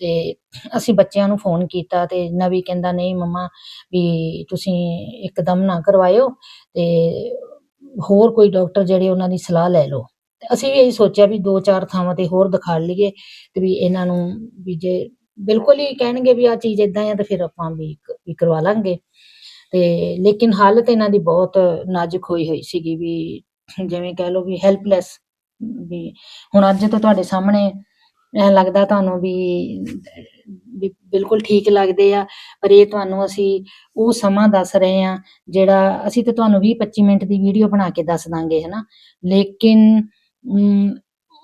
ਤੇ ਅਸੀਂ ਬੱਚਿਆਂ ਨੂੰ ਫੋਨ ਕੀਤਾ ਤੇ ਨਵੀ ਕਹਿੰਦਾ, ਨਹੀਂ ਮੰਮਾ ਵੀ ਤੁਸੀਂ ਇੱਕਦਮ ਨਾ ਕਰਵਾਇਓ ਤੇ ਹੋਰ ਕੋਈ ਡਾਕਟਰ ਜਿਹੜੇ ਉਹਨਾਂ ਦੀ ਸਲਾਹ ਲੈ ਲਓ। ਅਸੀਂ ਵੀ ਇਹੀ ਸੋਚਿਆ ਵੀ ਦੋ ਚਾਰ ਥਾਵਾਂ ਤੇ ਹੋਰ ਦਿਖਾ ਲਈਏ ਤੇ ਵੀ ਇਹਨਾਂ ਨੂੰ ਵੀ ਜੇ ਬਿਲਕੁਲ ਹੀ ਕਹਿਣਗੇ ਵੀ ਆ ਚੀਜ਼ ਇਦਾਂ ਆ ਤਾਂ ਫਿਰ ਆਪਾਂ ਵੀ ਵੀ ਕਰਵਾ ਲਾਂਗੇ। ਤੇ ਲੇਕਿਨ ਹਾਲਤ ਇਹਨਾਂ ਦੀ ਬਹੁਤ ਨਾਜ਼ੁਕ ਹੋਈ ਹੋਈ ਸੀਗੀ ਵੀ ਜਿਵੇਂ ਕਹਿ ਲਓ ਵੀ ਹੈਲਪਲੈਸ ਵੀ ਹੁਣ ਅੱਜ ਤਾਂ ਤੁਹਾਡੇ ਸਾਹਮਣੇ ਐ ਲੱਗਦਾ ਤੁਹਾਨੂੰ ਵੀ ਬਿਲਕੁਲ ਠੀਕ ਲੱਗਦੇ ਆ ਪਰ ਇਹ ਤੁਹਾਨੂੰ ਅਸੀਂ ਉਹ ਸਮਾਂ ਦੱਸ ਰਹੇ ਆ ਜਿਹੜਾ ਅਸੀਂ ਤੇ ਤੁਹਾਨੂੰ 20 25 ਮਿੰਟ ਦੀ ਵੀਡੀਓ ਬਣਾ ਕੇ ਦੱਸ ਦਾਂਗੇ ਹਨਾ। ਲੇਕਿਨ ਅਮ,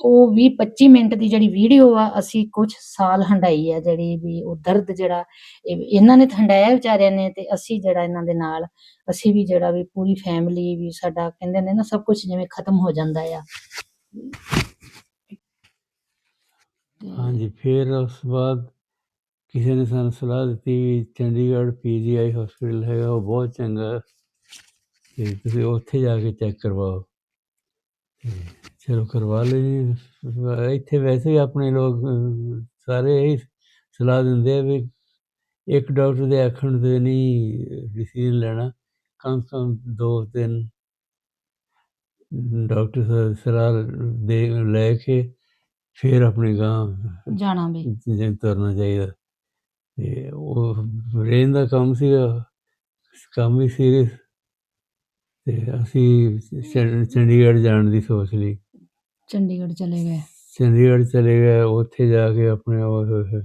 ਉਹ 20 25 ਮਿੰਟ ਦੀ ਜਿਹੜੀ ਵੀਡੀਓ ਆ, ਅਸੀਂ ਕੁਝ ਸਾਲ ਹੰਡਾਈ ਆ ਜਿਹੜੀ ਵੀ ਉਹ ਦਰਦ ਜਿਹੜਾ ਇਹਨਾਂ ਨੇ ਹੰਡਾਇਆ ਵਿਚਾਰਿਆਂ ਨੇ ਤੇ ਅਸੀਂ ਜਿਹੜਾ ਇਹਨਾਂ ਦੇ ਨਾਲ, ਅਸੀਂ ਵੀ ਜਿਹੜਾ ਵੀ ਪੂਰੀ ਫੈਮਿਲੀ ਵੀ ਸਾਡਾ ਕਹਿੰਦੇ ਨੇ ਨਾ ਸਭ ਕੁਝ ਜਿਵੇਂ ਖਤਮ ਹੋ ਜਾਂਦਾ ਆ।
ਹਾਂਜੀ, ਫਿਰ ਉਸ ਬਾਅਦ ਕਿਸੇ ਨੇ ਸਾਨੂੰ ਸਲਾਹ ਦਿੱਤੀ ਵੀ ਚੰਡੀਗੜ੍ਹ ਪੀਜੀਆਈ ਹਸਪੀਟਲ ਹੈਗਾ, ਉਹ ਬਹੁਤ ਚੰਗਾ ਹੈ ਤੇ ਤੁਸੀਂ ਉੱਥੇ ਜਾ ਕੇ ਚੈੱਕ ਕਰਵਾਓ। ਚਲੋ ਕਰਵਾ ਲਓ ਜੀ। ਇੱਥੇ ਵੈਸੇ ਹੀ ਆਪਣੇ ਲੋਕ ਸਾਰੇ ਇਹੀ ਸਲਾਹ ਦਿੰਦੇ ਆ ਵੀ ਇੱਕ ਡਾਕਟਰ ਦੇ ਆਖਣ ਤੇ ਨਹੀਂ ਡਿਸੀਜਨ ਲੈਣਾ। ਕਮ ਸੇ ਕਮ ਦੋ ਤਿੰਨ ਡਾਕਟਰ ਸਲਾਹ ਦੇ ਲੈ ਕੇ ਫਿਰ ਆਪਣੇ ਗਾਂ
ਜਾਣਾ ਵੀ।
ਜਿਵੇਂ ਤੁਰਨਾ ਚਾਹੀਦਾ। ਤੇ ਉਹ ਬ੍ਰੇਨ ਦਾ ਕੰਮ ਸੀਗਾ ਕੰਮ ਵੀ ਸੀਰੀਅਸ ਤੇ ਅਸੀਂ ਚੰਡੀਗੜ੍ਹ ਜਾਣ ਦੀ ਸੋਚ ਲਈ।
ਚੰਡੀਗੜ੍ਹ ਚਲੇ ਗਏ।
ਚੰਡੀਗੜ੍ਹ ਚਲੇ ਗਏ ਉੱਥੇ ਜਾ ਕੇ ਆਪਣੇ ਓਏ ਹੋਏ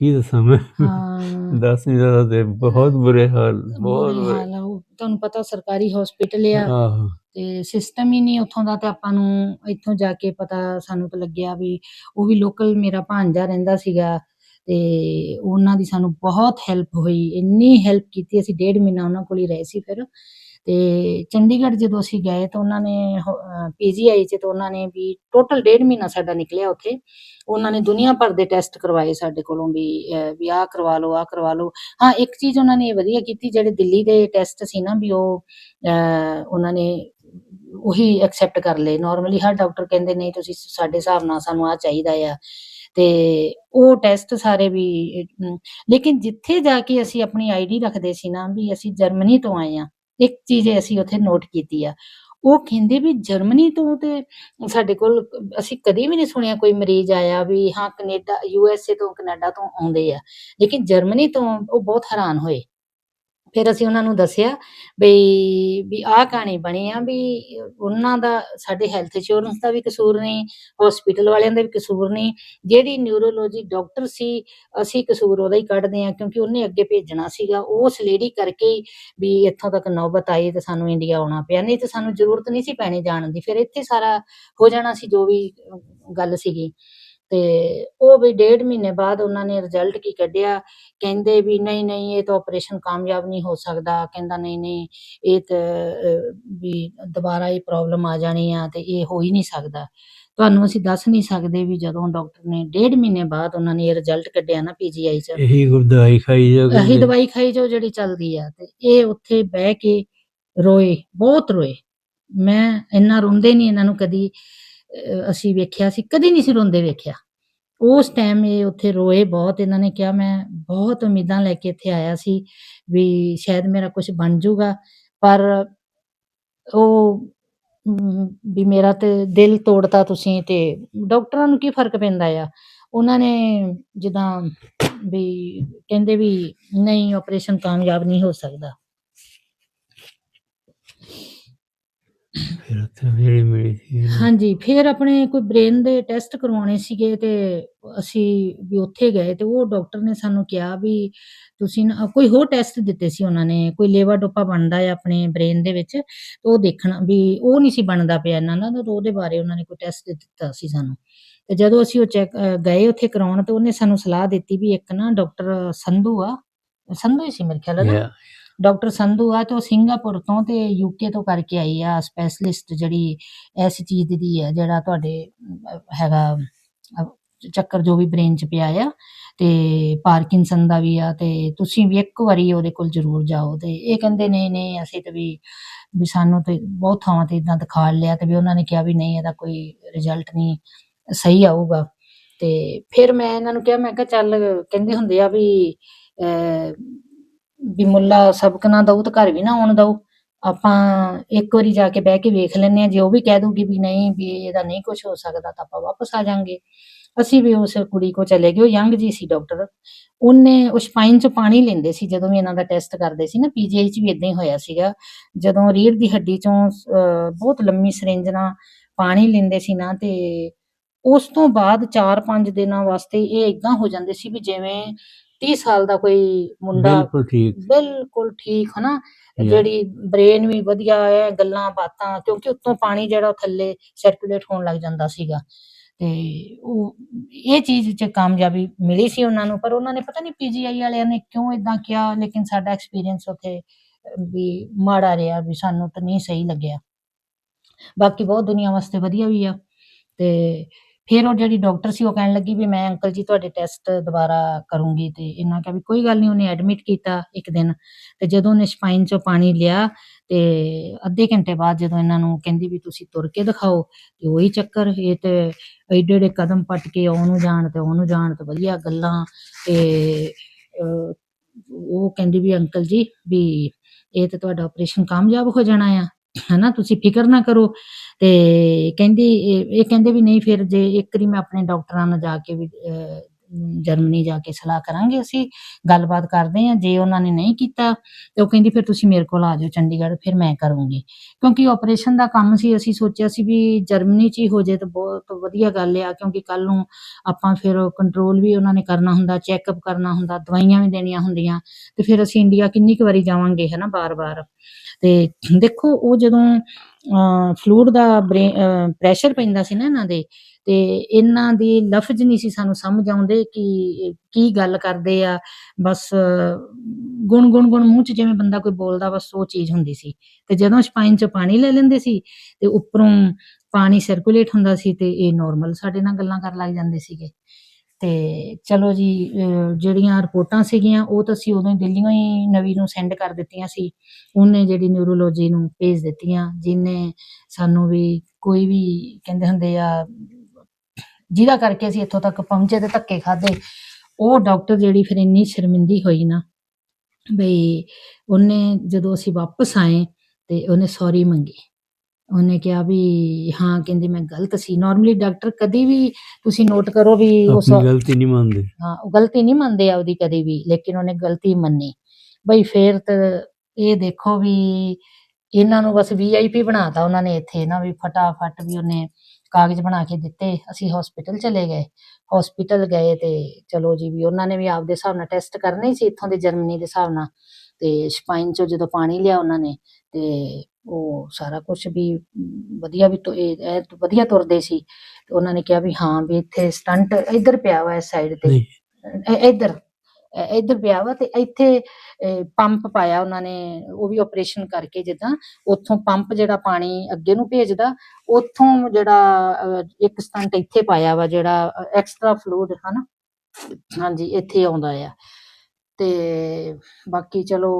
ਕੀ ਦੱਸਾਂ ਮੈਂ?
ਹਾਂ।
ਦੱਸ ਨਹੀਂ ਸਕਦਾ ਤੇ ਬਹੁਤ ਬੁਰੇ ਹਾਲ ਬਹੁਤ
ਬੁਰੇ
ਬੁਰੇ।
ਹਾਲ ਆ। ਉਹ ਤੁਹਾਨੂੰ ਪਤਾ ਸਰਕਾਰੀ ਹਸਪੀਟਲ ਆ।
ਆਹੋ।
ਤੇ ਸਿਸਟਮ ਹੀ ਨਹੀਂ ਉੱਥੋਂ ਦਾ ਤੇ ਆਪਾਂ ਨੂੰ ਇੱਥੋਂ ਜਾ ਕੇ ਪਤਾ ਸਾਨੂੰ ਤਾਂ ਲੱਗਿਆ ਵੀ ਉਹ ਵੀ ਲੋਕਲ ਮੇਰਾ ਭਾਂਜਾ ਰਹਿੰਦਾ ਸੀਗਾ ਤੇ ਉਹਨਾਂ ਦੀ ਸਾਨੂੰ ਬਹੁਤ ਹੈਲਪ ਹੋਈ। ਇੰਨੀ ਹੈਲਪ ਕੀਤੀ ਅਸੀਂ ਡੇਢ ਮਹੀਨਾ ਉਹਨਾਂ ਕੋਲ ਹੀ ਰਹੇ ਸੀ ਫਿਰ। ਤੇ ਚੰਡੀਗੜ੍ਹ ਜਦੋਂ ਅਸੀਂ ਗਏ ਤਾਂ ਉਹਨਾਂ ਨੇ ਪੀਜੀਆਈ ਚ ਤਾਂ ਉਹਨਾਂ ਨੇ ਵੀ ਟੋਟਲ ਡੇਢ ਮਹੀਨਾ ਸਾਡਾ ਨਿਕਲਿਆ ਉੱਥੇ। ਉਹਨਾਂ ਨੇ ਦੁਨੀਆ ਭਰ ਦੇ ਟੈਸਟ ਕਰਵਾਏ ਸਾਡੇ ਕੋਲੋਂ ਵੀ ਵੀ ਆਹ ਕਰਵਾ ਲਓ, ਆਹ ਕਰਵਾ ਲਓ। ਹਾਂ, ਇੱਕ ਚੀਜ਼ ਉਹਨਾਂ ਨੇ ਵਧੀਆ ਕੀਤੀ, ਜਿਹੜੇ ਦਿੱਲੀ ਦੇ ਟੈਸਟ ਸੀ ਨਾ ਵੀ ਉਹ ਉਹਨਾਂ ਨੇ ਉਹੀ ਐਕਸੈਪਟ ਕਰ ਲਏ। ਨਾਰਮਲੀ ਹਰ ਡਾਕਟਰ ਕਹਿੰਦੇ, ਨਹੀਂ, ਤੁਸੀਂ ਸਾਡੇ ਹਿਸਾਬ ਨਾਲ ਸਾਨੂੰ ਆ ਚਾਹੀਦਾ ਆ। ਤੇ ਉਹ ਟੈਸਟ ਸਾਰੇ ਵੀ ਲੇਕਿਨ ਜਿੱਥੇ ਜਾ ਕੇ ਅਸੀਂ ਆਪਣੀ ਆਈਡੀ ਰੱਖਦੇ ਸੀ ਨਾ ਵੀ ਅਸੀਂ ਜਰਮਨੀ ਤੋਂ ਆਏ ਆ ਇੱਕ ਚੀਜ਼ ਅਸੀਂ ਉੱਥੇ ਨੋਟ ਕੀਤੀ ਆ। ਉਹ ਕਹਿੰਦੇ ਵੀ ਜਰਮਨੀ ਤੋਂ ਤੇ ਸਾਡੇ ਕੋਲ ਅਸੀਂ ਕਦੇ ਵੀ ਨਹੀਂ ਸੁਣਿਆ ਕੋਈ ਮਰੀਜ਼ ਆਇਆ ਵੀ ਹਾਂ ਕੈਨੇਡਾ ਯੂ ਐਸ ਏ ਤੋਂ ਕੈਨੇਡਾ ਤੋਂ ਆਉਂਦੇ ਆ। ਲੇਕਿਨ ਜਰਮਨੀ ਤੋਂ ਉਹ ਬਹੁਤ ਹੈਰਾਨ ਹੋਏ। ਫਿਰ ਅਸੀਂ ਉਹਨਾਂ ਨੂੰ ਦੱਸਿਆ ਬਈ ਵੀ ਆਹ ਕਹਾਣੀ ਬਣੀ ਆ ਵੀ ਉਹਨਾਂ ਦਾ, ਸਾਡੇ ਹੈਲਥ ਇੰਸ਼ੋਰੈਂਸ ਦਾ ਵੀ ਕਸੂਰ ਨਹੀਂ ਹਸਪੀਟਲ ਵਾਲਿਆਂ ਦਾ ਵੀ ਕਸੂਰ ਨਹੀਂ, ਜਿਹੜੀ ਨਿਊਰੋਲੋਜੀ ਡਾਕਟਰ ਸੀ, ਅਸੀਂ ਕਸੂਰ ਉਹਦਾ ਹੀ ਕੱਢਦੇ ਆ ਕਿਉਂਕਿ ਉਹਨੇ ਅੱਗੇ ਭੇਜਣਾ ਸੀਗਾ। ਉਸ ਲੇਡੀ ਕਰਕੇ ਵੀ ਇੱਥੋਂ ਤੱਕ ਨੌਬਤ ਆਈ ਤੇ ਸਾਨੂੰ ਇੰਡੀਆ ਆਉਣਾ ਪਿਆ। ਨਹੀਂ ਤੇ ਸਾਨੂੰ ਜ਼ਰੂਰਤ ਨਹੀਂ ਸੀ ਪੈਣੀ ਜਾਣ ਦੀ। ਫਿਰ ਇੱਥੇ ਸਾਰਾ ਹੋ ਜਾਣਾ ਸੀ ਜੋ ਵੀ ਗੱਲ ਸੀਗੀ। ਤੇ ਉਹ ਵੀ ਡੇਢ ਮਹੀਨੇ ਬਾਅਦ ਉਹਨਾਂ ਨੇ ਰਿਜ਼ਲਟ ਕੀ ਕੱਢਿਆ ਕਹਿੰਦੇ ਵੀ ਨਹੀਂ ਨਹੀਂ ਇਹ ਤਾਂ ਆਪਰੇਸ਼ਨ ਕਾਮਯਾਬ ਨਹੀਂ ਹੋ ਸਕਦਾ। ਕਹਿੰਦਾ ਨਹੀਂ ਨਹੀਂ ਇਹ ਤਾਂ ਅਹ, ਵੀ ਦੁਬਾਰਾ ਇਹ ਪ੍ਰੋਬਲਮ ਆ ਜਾਣੀ ਆ ਤੇ ਇਹ ਹੋ ਹੀ ਨਹੀਂ ਸਕਦਾ। ਤੁਹਾਨੂੰ ਅਸੀਂ ਦੱਸ ਨਹੀਂ ਸਕਦੇ ਵੀ ਜਦੋਂ ਡਾਕਟਰ ਨੇ ਡੇਢ ਮਹੀਨੇ ਬਾਅਦ ਉਹਨਾਂ ਨੇ ਇਹ ਰਿਜ਼ਲਟ ਕੱਢਿਆ ਨਾ ਪੀਜੀਆਈ ਚ।
ਇਹੀ ਦਵਾਈ ਖਾਈ ਜਾ
ਇਹੀ ਦਵਾਈ ਖਾਈ ਜੋ ਜਿਹੜੀ ਚੱਲਦੀ ਆ ਤੇ ਇਹ ਉੱਥੇ ਬਹਿ ਕੇ ਰੋਏ ਬਹੁਤ ਰੋਏ। ਮੈਂ ਇੰਨਾ ਰੋਂਦੇ ਨਹੀਂ ਇਹਨਾਂ ਨੂੰ ਕਦੀ ਅਸੀਂ ਵੇਖਿਆ ਸੀ, ਕਦੀ ਨਹੀਂ ਸੀ ਰੋਂਦੇ ਵੇਖਿਆ। ਉਸ ਟਾਈਮ ਇਹ ਉੱਥੇ ਰੋਏ ਬਹੁਤ, ਇਹਨਾਂ ਨੇ ਕਿਹਾ, ਮੈਂ ਬਹੁਤ ਉਮੀਦਾਂ ਲੈ ਕੇ ਇੱਥੇ ਆਇਆ ਸੀ ਵੀ ਸ਼ਾਇਦ ਮੇਰਾ ਕੁਝ ਬਣ ਜਾਊਗਾ। ਪਰ ਉਹ ਵੀ ਮੇਰਾ ਤੇ ਦਿਲ ਤੋੜਤਾ ਤੁਸੀਂ ਤੇ ਡਾਕਟਰਾਂ ਨੂੰ ਕੀ ਫ਼ਰਕ ਪੈਂਦਾ ਆ? ਉਹਨਾਂ ਨੇ ਜਿੱਦਾਂ ਵੀ ਕਹਿੰਦੇ ਵੀ ਨਹੀਂ ਆਪਰੇਸ਼ਨ ਕਾਮਯਾਬ ਨਹੀਂ ਹੋ ਸਕਦਾ।
ਫਿਰ ਉੱਥੇ ਮੇਰੀ ਮਿਲੀ ਸੀ ਇਹਨੂੰ।
ਹਾਂਜੀ ਫਿਰ ਆਪਣੇ ਕੋਈ ਬ੍ਰੇਨ ਦੇ ਟੈਸਟ ਕਰਵਾਉਣੇ ਸੀਗੇ ਤੇ ਅਸੀਂ ਵੀ ਉੱਥੇ ਗਏ ਤੇ ਉਹ ਡਾਕਟਰ ਨੇ ਸਾਨੂੰ ਕਿਹਾ ਵੀ ਤੁਸੀਂ ਨਾ ਕੋਈ ਹੋਰ ਟੈਸਟ ਦਿੱਤੇ ਸੀ ਉਹਨਾਂ ਨੇ ਕੋਈ ਲੇਵਾ ਡੋਪਾ ਬਣਦਾ ਹੈ ਆਪਣੇ ਬ੍ਰੇਨ ਦੇ ਵਿੱਚ ਤੇ ਉਹ ਦੇਖਣਾ ਵੀ ਉਹ ਨਹੀਂ ਸੀ ਬਣਦਾ ਪਿਆ ਇਹਨਾਂ ਦਾ ਤਾਂ ਉਹਦੇ ਬਾਰੇ ਉਹਨਾਂ ਨੇ ਕੋਈ ਟੈਸਟ ਦਿੱਤਾ ਸੀ ਸਾਨੂੰ ਤੇ ਜਦੋਂ ਅਸੀਂ ਉਹ ਚੈੱਕ ਗਏ ਉੱਥੇ ਕਰਾਉਣ ਤੇ ਉਹਨੇ ਸਾਨੂੰ ਸਲਾਹ ਦਿੱਤੀ ਵੀ ਇੱਕ ਨਾ ਡਾਕਟਰ ਸੰਧੂ ਆ ਸੰਧੂ ਹੀ ਸੀ ਮੇਰੇ ਖਿਆਲ ਨਾਲ
Yeah.
ਡਾਕਟਰ ਸੰਧੂ ਆ ਤੇ ਉਹ ਸਿੰਗਾਪੁਰ ਤੋਂ ਤੇ ਯੂਕੇ ਤੋਂ ਕਰਕੇ ਆਈ ਆ ਸਪੈਸ਼ਲਿਸਟ ਜਿਹੜੀ ਇਸ ਚੀਜ਼ ਦੀ ਹੈ ਜਿਹੜਾ ਤੁਹਾਡੇ ਹੈਗਾ ਚੱਕਰ ਜੋ ਵੀ ਬ੍ਰੇਨ ਚ ਪਿਆ ਆ ਤੇ ਪਾਰਕਿੰਸਨ ਦਾ ਵੀ ਆ ਤੇ ਤੁਸੀਂ ਵੀ ਇੱਕ ਵਾਰੀ ਉਹਦੇ ਕੋਲ ਜ਼ਰੂਰ ਜਾਓ ਤੇ ਇਹ ਕਹਿੰਦੇ ਨਹੀਂ ਨਹੀਂ ਅਸੀਂ ਤੇ ਵੀ ਵੀ ਸਾਨੂੰ ਤੇ ਬਹੁਤ ਥਾਵਾਂ ਤੇ ਇਦਾਂ ਦਿਖਾ ਲਿਆ ਤੇ ਵੀ ਉਹਨਾਂ ਨੇ ਕਿਹਾ ਵੀ ਨਹੀਂ ਇਹਦਾ ਕੋਈ ਰਿਜ਼ਲਟ ਨਹੀਂ ਸਹੀ ਆਊਗਾ। ਤੇ ਫਿਰ ਮੈਂ ਇਹਨਾਂ ਨੂੰ ਕਿਹਾ ਮੈਂ ਕਿਹਾ ਚੱਲ ਕਹਿੰਦੇ ਹੁੰਦੇ ਆ ਵੀ ਅਹ, ਵੀ ਮੁੱਲਾ ਸਬਕ ਨਾ ਦਊ ਤਾਂ ਘਰ ਵੀ ਨਾ ਆਉਣ ਦਊ। ਆਪਾਂ ਇੱਕ ਵਾਰੀ ਜਾ ਕੇ ਬਹਿ ਕੇ ਵੇਖ ਲੈਂਦੇ ਆ ਜੇ ਉਹ ਵੀ ਕਹਿ ਦੂਗੀ ਵੀ ਨਹੀਂ ਵੀ ਇਹਦਾ ਨਹੀਂ ਕੁਝ ਹੋ ਸਕਦਾ ਤਾਂ ਆਪਾਂ ਵਾਪਸ ਆ ਜਾਾਂਗੇ। ਅਸੀਂ ਵੀ ਉਸ ਕੁੜੀ ਕੋ ਚਲੇ ਗਏ। ਉਹ ਯੰਗ ਜੀ ਸੀ ਡਾਕਟਰ। ਉਹਨੇ ਉਹ ਸਪਾਈਨ ਚ ਪਾਣੀ ਲੈਂਦੇ ਸੀ ਜਦੋਂ ਵੀ ਇਹਨਾਂ ਦਾ ਟੈਸਟ ਕਰਦੇ ਸੀ ਨਾ। ਪੀਜੀਆਈ ਚ ਵੀ ਇਦਾਂ ਹੀ ਹੋਇਆ ਸੀਗਾ। ਜਦੋਂ ਰੀੜ ਦੀ ਹੱਡੀ ਚੋਂ ਅਹ, ਬਹੁਤ ਲੰਮੀ ਸਿਰਿੰਜ ਨਾਲ ਪਾਣੀ ਲੈਂਦੇ ਸੀ ਨਾ ਤੇ ਉਸ ਤੋਂ ਬਾਅਦ 4-5 ਦਿਨਾਂ ਵਾਸਤੇ ਇਹ ਇਦਾਂ ਹੋ ਜਾਂਦੇ ਸੀ ਵੀ ਜਿਵੇਂ 30 ਸਾਲ ਦਾ ਕੋਈ ਮੁੰਡਾ
ਬਿਲਕੁਲ ਠੀਕ।
ਬਿਲਕੁਲ ਠੀਕ ਹਨਾ. ਜਿਹੜੀ ਬ੍ਰੇਨ ਵੀ ਵਧੀਆ ਹੈ ਗੱਲਾਂ ਬਾਤਾਂ ਕਿਉਂਕਿ ਉੱਤੋਂ ਪਾਣੀ ਜਿਹੜਾ ਥੱਲੇ ਸਰਕੂਲੇਟ ਹੋਣ ਲੱਗ ਜਾਂਦਾ ਸੀਗਾ। ਤੇ ਉਹ ਇਹ ਚੀਜ਼ 'ਚ ਕਾਮਯਾਬੀ ਮਿਲੀ ਸੀ ਉਹਨਾਂ ਨੂੰ ਪਰ ਉਹਨਾਂ ਨੇ ਪਤਾ ਨਹੀਂ ਪੀਜੀਆਈ ਵਾਲਿਆਂ ਨੇ ਕਿਉਂ ਇਦਾਂ ਕਿਹਾ ਲੇਕਿਨ ਸਾਡਾ ਐਕਸਪੀਰੀਅੰਸ ਉੱਥੇ ਵੀ ਮਾੜਾ ਰਿਹਾ ਵੀ ਸਾਨੂੰ ਤਾਂ ਨਹੀਂ ਸਹੀ ਲੱਗਿਆ। ਬਾਕੀ ਬਹੁਤ ਦੁਨੀਆ ਵਾਸਤੇ ਵਧੀਆ ਵੀ ਆ। ਤੇ ਫਿਰ ਉਹ ਜਿਹੜੀ ਡਾਕਟਰ ਸੀ ਉਹ ਕਹਿਣ ਲੱਗੀ ਵੀ ਮੈਂ ਅੰਕਲ ਜੀ ਤੁਹਾਡੇ ਟੈਸਟ ਦੁਬਾਰਾ ਕਰੂੰਗੀ ਤੇ ਇਹਨਾਂ ਕਿਹਾ ਵੀ ਕੋਈ ਗੱਲ ਨਹੀਂ ਉਹਨੇ ਐਡਮਿਟ ਕੀਤਾ ਇੱਕ ਦਿਨ ਤੇ ਜਦੋਂ ਉਹਨੇ ਸਪਾਈਨ ਚੋਂ ਪਾਣੀ ਲਿਆ ਤੇ ਅੱਧੇ ਘੰਟੇ ਬਾਅਦ ਜਦੋਂ ਇਹਨਾਂ ਨੂੰ ਕਹਿੰਦੀ ਵੀ ਤੁਸੀਂ ਤੁਰ ਕੇ ਦਿਖਾਓ ਤੇ ਉਹੀ ਚੱਕਰ ਇਹ ਤੇ ਏਡੇ ਏਡੇ ਕਦਮ ਪੱਟ ਕੇ ਉਹਨੂੰ ਜਾਣ ਤੇ ਉਹਨੂੰ ਜਾਣ ਤੇ ਵਧੀਆ ਗੱਲਾਂ ਤੇ ਅਹ, ਉਹ ਕਹਿੰਦੀ ਵੀ ਅੰਕਲ ਜੀ ਵੀ ਇਹ ਤੇ ਤੁਹਾਡਾ ਆਪਰੇਸ਼ਨ ਕਾਮਯਾਬ ਹੋ ਜਾਣਾ ਆ ਹਨਾ ਤੁਸੀਂ ਫਿਕਰ ਨਾ ਕਰੋ ਤੇ ਕਹਿੰਦੀ, ਇਹ ਇਹ ਕਹਿੰਦੇ ਵੀ ਨਹੀਂ, ਫਿਰ ਜੇ ਇੱਕ ਵਾਰੀ ਮੈਂ ਆਪਣੇ ਡਾਕਟਰਾਂ ਨਾਲ ਜਾ ਕੇ ਵੀ ਜਰਮਨੀ ਜਾ ਕੇ ਸਲਾਹ ਕਰਾਂਗੇ, ਅਸੀਂ ਗੱਲਬਾਤ ਕਰਦੇ ਹਾਂ। ਜੇ ਉਹਨਾਂ ਨੇ ਨਹੀਂ ਕੀਤਾ, ਤੇ ਉਹ ਕਹਿੰਦੀ, ਫਿਰ ਤੁਸੀਂ ਮੇਰੇ ਕੋਲ ਆ ਜਾਓ ਚੰਡੀਗੜ੍ਹ, ਫਿਰ ਮੈਂ ਕਰੂੰਗੀ। ਕਿਉਂਕਿ ਆਪਰੇਸ਼ਨ ਦਾ ਕੰਮ ਸੀ, ਅਸੀਂ ਸੋਚਿਆ ਸੀ ਵੀ ਜਰਮਨੀ 'ਚ ਹੀ ਹੋ ਜੇ ਤਾਂ ਬਹੁਤ ਵਧੀਆ ਗੱਲ ਆ, ਕਿਉਂਕਿ ਕੱਲ ਨੂੰ ਆਪਾਂ ਫਿਰ ਕੰਟਰੋਲ ਵੀ ਉਹਨਾਂ ਨੇ ਕਰਨਾ ਹੁੰਦਾ ਚੈੱਕਅਪ ਕਰਨਾ ਹੁੰਦਾ, ਦਵਾਈਆਂ ਵੀ ਦੇਣੀਆਂ ਹੁੰਦੀਆਂ, ਤੇ ਫਿਰ ਅਸੀਂ ਇੰਡੀਆ ਕਿੰਨੀ ਕੁ ਵਾਰੀ ਜਾਵਾਂਗੇ, ਹਨਾ, ਬਾਰ-ਬਾਰ। ਤੇ ਦੇਖੋ, ਉਹ ਜਦੋਂ ਫਲੂਡ ਦਾ ਪ੍ਰੈਸ਼ਰ ਪੈਂਦਾ ਸੀ ਨਾ ਇਹਨਾਂ ਦੇ, ਤੇ ਇਹਨਾਂ ਦੀ ਲਫ਼ਜ਼ ਨਹੀਂ ਸੀ ਸਾਨੂੰ ਸਮਝ ਆਉਂਦੇ ਕਿ ਕੀ ਗੱਲ ਕਰਦੇ ਆ। ਬਸ ਗੁਣ ਗੁਣ ਗੁਣ ਮੂੰਹ 'ਚ ਜਿਵੇਂ ਬੰਦਾ ਕੋਈ ਬੋਲਦਾ, ਬਸ ਉਹ ਚੀਜ਼ ਹੁੰਦੀ ਸੀ। ਤੇ ਜਦੋਂ ਸਪਾਈਨ 'ਚ ਪਾਣੀ ਲੈ ਲੈਂਦੇ ਸੀ, ਤੇ ਉੱਪਰੋਂ ਪਾਣੀ ਸਰਕੂਲੇਟ ਹੁੰਦਾ ਸੀ, ਤੇ ਇਹ ਨਾਰਮਲ ਸਾਡੇ ਨਾਲ ਗੱਲਾਂ ਕਰਨ ਲੱਗ ਜਾਂਦੇ ਸੀਗੇ। ਤੇ ਚਲੋ ਜੀ ਜਿਹੜੀਆਂ ਰਿਪੋਰਟਾਂ ਸੀਗੀਆਂ, ਉਹ ਤਾਂ ਅਸੀਂ ਉਦੋਂ ਹੀ ਦਿੱਲੀੋਂ ਹੀ ਨਵੀ ਨੂੰ ਸੈਂਡ ਕਰ ਦਿੱਤੀਆਂ ਸੀ। ਉਹਨੇ ਜਿਹੜੀ ਨਿਊਰੋਲੋਜੀ ਨੂੰ ਭੇਜ ਦਿੱਤੀਆਂ, ਜਿਹਨੇ ਸਾਨੂੰ ਵੀ ਕੋਈ ਵੀ ਕਹਿੰਦੇ ਹੁੰਦੇ ਆ, ਜਿਹਦਾ ਕਰਕੇ ਅਸੀਂ ਇੱਥੋਂ ਤੱਕ ਪਹੁੰਚੇ ਤੇ ਧੱਕੇ ਖਾਦੇ ਉਹ ਡਾਕਟਰ ਜਿਹੜੀ ਫਿਰ ਇੰਨੀ ਸ਼ਰਮਿੰਦੀ ਹੋਈ ਨਾ ਬਈ ਉਹਨੇ ਜਦੋਂ ਅਸੀਂ ਵਾਪਸ ਆਏ ਤੇ ਉਹਨੇ ਸੌਰੀ ਮੰਗੀ। ਉਹਨੇ ਕਿਹਾ ਵੀ ਹਾਂ ਕਹਿੰਦੀ ਮੈਂ ਗਲਤ ਸੀ। ਨਾਰਮਲੀ ਡਾਕਟਰ ਕਦੀ ਵੀ ਤੁਸੀਂ ਨੋਟ ਕਰੋ ਵੀ ਉਹ
ਆਪਣੀ ਗਲਤੀ ਨਹੀਂ ਮੰਨਦੇ।
ਹਾਂ ਉਹ ਗਲਤੀ ਨਹੀਂ ਮੰਨਦੇ ਆਪਦੀ ਕਦੇ ਵੀ ਲੇਕਿਨ ਉਹਨੇ ਗਲਤੀ ਮੰਨੀ। ਬਈ ਫੇਰ ਤੇ ਇਹ ਦੇਖੋ ਵੀ ਇਹਨਾਂ ਨੂੰ ਬਸ ਵੀਆਈਪੀ ਬਣਾਤਾ ਉਹਨਾਂ ਨੇ ਇੱਥੇ ਨਾ ਵੀ ਫਟਾਫਟ ਵੀ ਉਹਨੇ ਕਾਗਜ਼ ਬਣਾ ਕੇ ਦਿੱਤੇ। ਅਸੀਂ ਹਸਪੀਟਲ ਚਲੇ ਗਏ। ਹਸਪੀਟਲ ਗਏ ਤੇ ਚਲੋ ਜੀ ਵੀ ਉਹਨਾਂ ਨੇ ਵੀ ਆਪਦੇ ਹਿਸਾਬ ਨਾਲ ਟੈਸਟ ਕਰਨੇ ਸੀ ਇੱਥੋਂ ਦੇ ਜਰਮਨੀ ਦੇ ਹਿਸਾਬ ਨਾਲ। ਤੇ ਸਪਾਈਨ ਚੋਂ ਜਦੋਂ ਪਾਣੀ ਲਿਆ ਉਹਨਾਂ ਨੇ ਤੇ ਉਹ ਸਾਰਾ ਕੁਝ ਵੀ ਵਧੀਆ ਵੀ ਤੁ- ਇਹ ਇਹ ਵਧੀਆ ਤੁਰਦੇ ਸੀ ਤੇ ਉਹਨਾਂ ਨੇ ਕਿਹਾ ਵੀ ਹਾਂ ਵੀ ਇੱਥੇ ਸਟੰਟ ਇੱਧਰ ਪਿਆ ਵਾ ਇਸ ਸਾਈਡ ਤੇ।
ਨਹੀਂ।
ਇ- ਇੱਧਰ ਇ- ਇੱਧਰ ਪਿਆ ਵਾ ਤੇ ਇੱਥੇ ਪੰਪ ਪਾਇਆ ਉਹਨਾਂ ਨੇ ਉਹ ਵੀ ਆਪਰੇਸ਼ਨ ਕਰਕੇ ਜਿੱਦਾਂ ਉੱਥੋਂ ਪੰਪ ਜਿਹੜਾ ਪਾਣੀ ਅੱਗੇ ਨੂੰ ਭੇਜਦਾ ਉੱਥੋਂ ਜਿਹੜਾ ਇੱਕ ਸਟੰਟ ਇੱਥੇ ਪਾਇਆ ਵਾ ਜਿਹੜਾ ਐਕਸਟਰਾ ਫਲੂਇਡ ਹਨਾ? ਹਾਂਜੀ ਇੱਥੇ ਆਉਂਦਾ ਆ। ਤੇ ਬਾਕੀ ਚਲੋ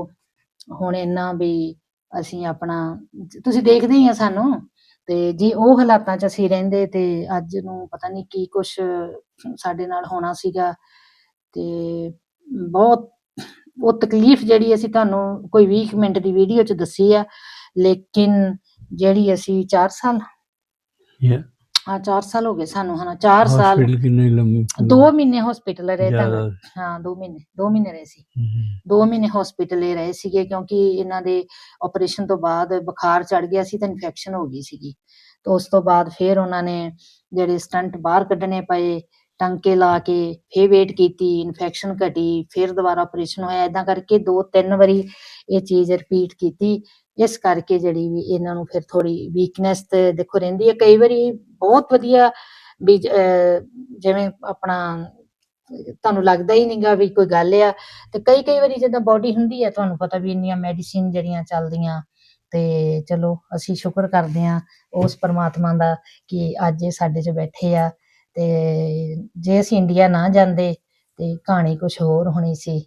ਹੁਣ ਇੰਨਾ ਵੀ ਅਸੀਂ ਆਪਣਾ, ਤੁਸੀਂ ਦੇਖਦੇ ਹੀ ਆ ਸਾਨੂੰ ਤੇ ਜੇ ਉਹ ਹਾਲਾਤਾਂ 'ਚ ਅਸੀਂ ਰਹਿੰਦੇ ਤੇ ਅੱਜ ਨੂੰ ਪਤਾ ਨਹੀਂ ਕੀ ਕੁਝ ਸਾਡੇ ਨਾਲ ਹੋਣਾ ਸੀਗਾ ਤੇ ਬਹੁਤ, ਉਹ ਤਕਲੀਫ ਜਿਹੜੀ ਅਸੀਂ ਤੁਹਾਨੂੰ ਕੋਈ 20 ਮਿੰਟ ਦੀ ਵੀਡੀਓ 'ਚ ਦੱਸੀ ਆ, ਲੇਕਿਨ ਜਿਹੜੀ ਅਸੀਂ 4 ਸਾਲ
ਯਾ
ਹਾਂ 4 ਸਾਲ ਹੋ ਗਏ ਸਾਨੂੰ ਹਨਾ 4 ਸਾਲ।
ਹਸਪੀਟਲ ਕਿੰਨੇ ਲੰਮੀ
2 ਮਹੀਨੇ ਹਸਪੀਟਲ ਰਹੇ ਤਾਂ
ਜ਼ਿਆਦਾ।
ਹਾਂ 2 ਮਹੀਨੇ 2 ਮਹੀਨੇ ਰਹੇ ਸੀ।
ਹਮ,
2 ਮਹੀਨੇ ਹਸਪੀਟਲ ਹੀ ਰਹੇ ਸੀਗੇ ਕਿਉਂਕਿ ਇਹਨਾਂ ਦੇ ਆਪਰੇਸ਼ਨ ਤੋਂ ਬਾਅਦ ਬੁਖਾਰ ਚੜ ਗਿਆ ਸੀ ਤਾਂ ਇਨਫੈਕਸ਼ਨ ਹੋ ਗਈ ਸੀਗੀ। ਤੇ ਉਸ ਤੋਂ ਬਾਅਦ ਫਿਰ ਉਹਨਾਂ ਨੇ ਜਿਹੜੇ ਸਟੰਟ ਬਾਹਰ ਕੱਢਣੇ ਪਏ ਟੰਕੇ ਲਾ ਕੇ ਫੇਰ ਵੇਟ ਕੀਤੀ ਇਨਫੈਕਸ਼ਨ ਘਟੀ, ਫਿਰ ਦੁਬਾਰਾ ਆਪਰੇਸ਼ਨ ਹੋਇਆ। ਇਦਾਂ ਕਰਕੇ ਦੋ ਤਿੰਨ ਵਾਰੀ ਇਹ ਚੀਜ਼ ਰਿਪੀਟ ਕੀਤੀ। ਇਸ ਕਰਕੇ ਜਿਹੜੀ ਵੀ ਇਹਨਾਂ ਨੂੰ ਫਿਰ ਥੋੜੀ ਵੀਕਨੈਸ ਤੇ ਦੇਖੋ ਰਹਿੰਦੀ ਹੈ। ਕਈ ਵਾਰੀ ਬਹੁਤ ਵਧੀਆ ਵੀ ਜਿਵੇਂ ਆਪਣਾ ਤੁਹਾਨੂੰ ਲੱਗਦਾ ਹੀ ਨਹੀਂਗਾ ਵੀ ਕੋਈ ਗੱਲ ਆ। ਤੇ ਕਈ ਕਈ ਵਾਰੀ ਜਦੋਂ ਬਾਡੀ ਹੁੰਦੀ ਹੈ ਤੁਹਾਨੂੰ ਪਤਾ ਵੀ ਇੰਨੀਆਂ ਮੈਡੀਸਿਨ ਜਿਹੜੀਆਂ ਚੱਲਦੀਆਂ। ਤੇ ਚਲੋ, ਅਸੀਂ ਸ਼ੁਕਰ ਕਰਦੇ ਹਾਂ ਉਸ ਪਰਮਾਤਮਾ ਦਾ ਕਿ ਅੱਜ ਇਹ ਸਾਡੇ 'ਚ ਬੈਠੇ ਆ। ਤੇ ਜੇ ਅਸੀਂ ਇੰਡੀਆ ਨਾ ਜਾਂਦੇ ਤੇ ਕਹਾਣੀ ਕੁਝ ਹੋਰ ਹੋਣੀ ਸੀ,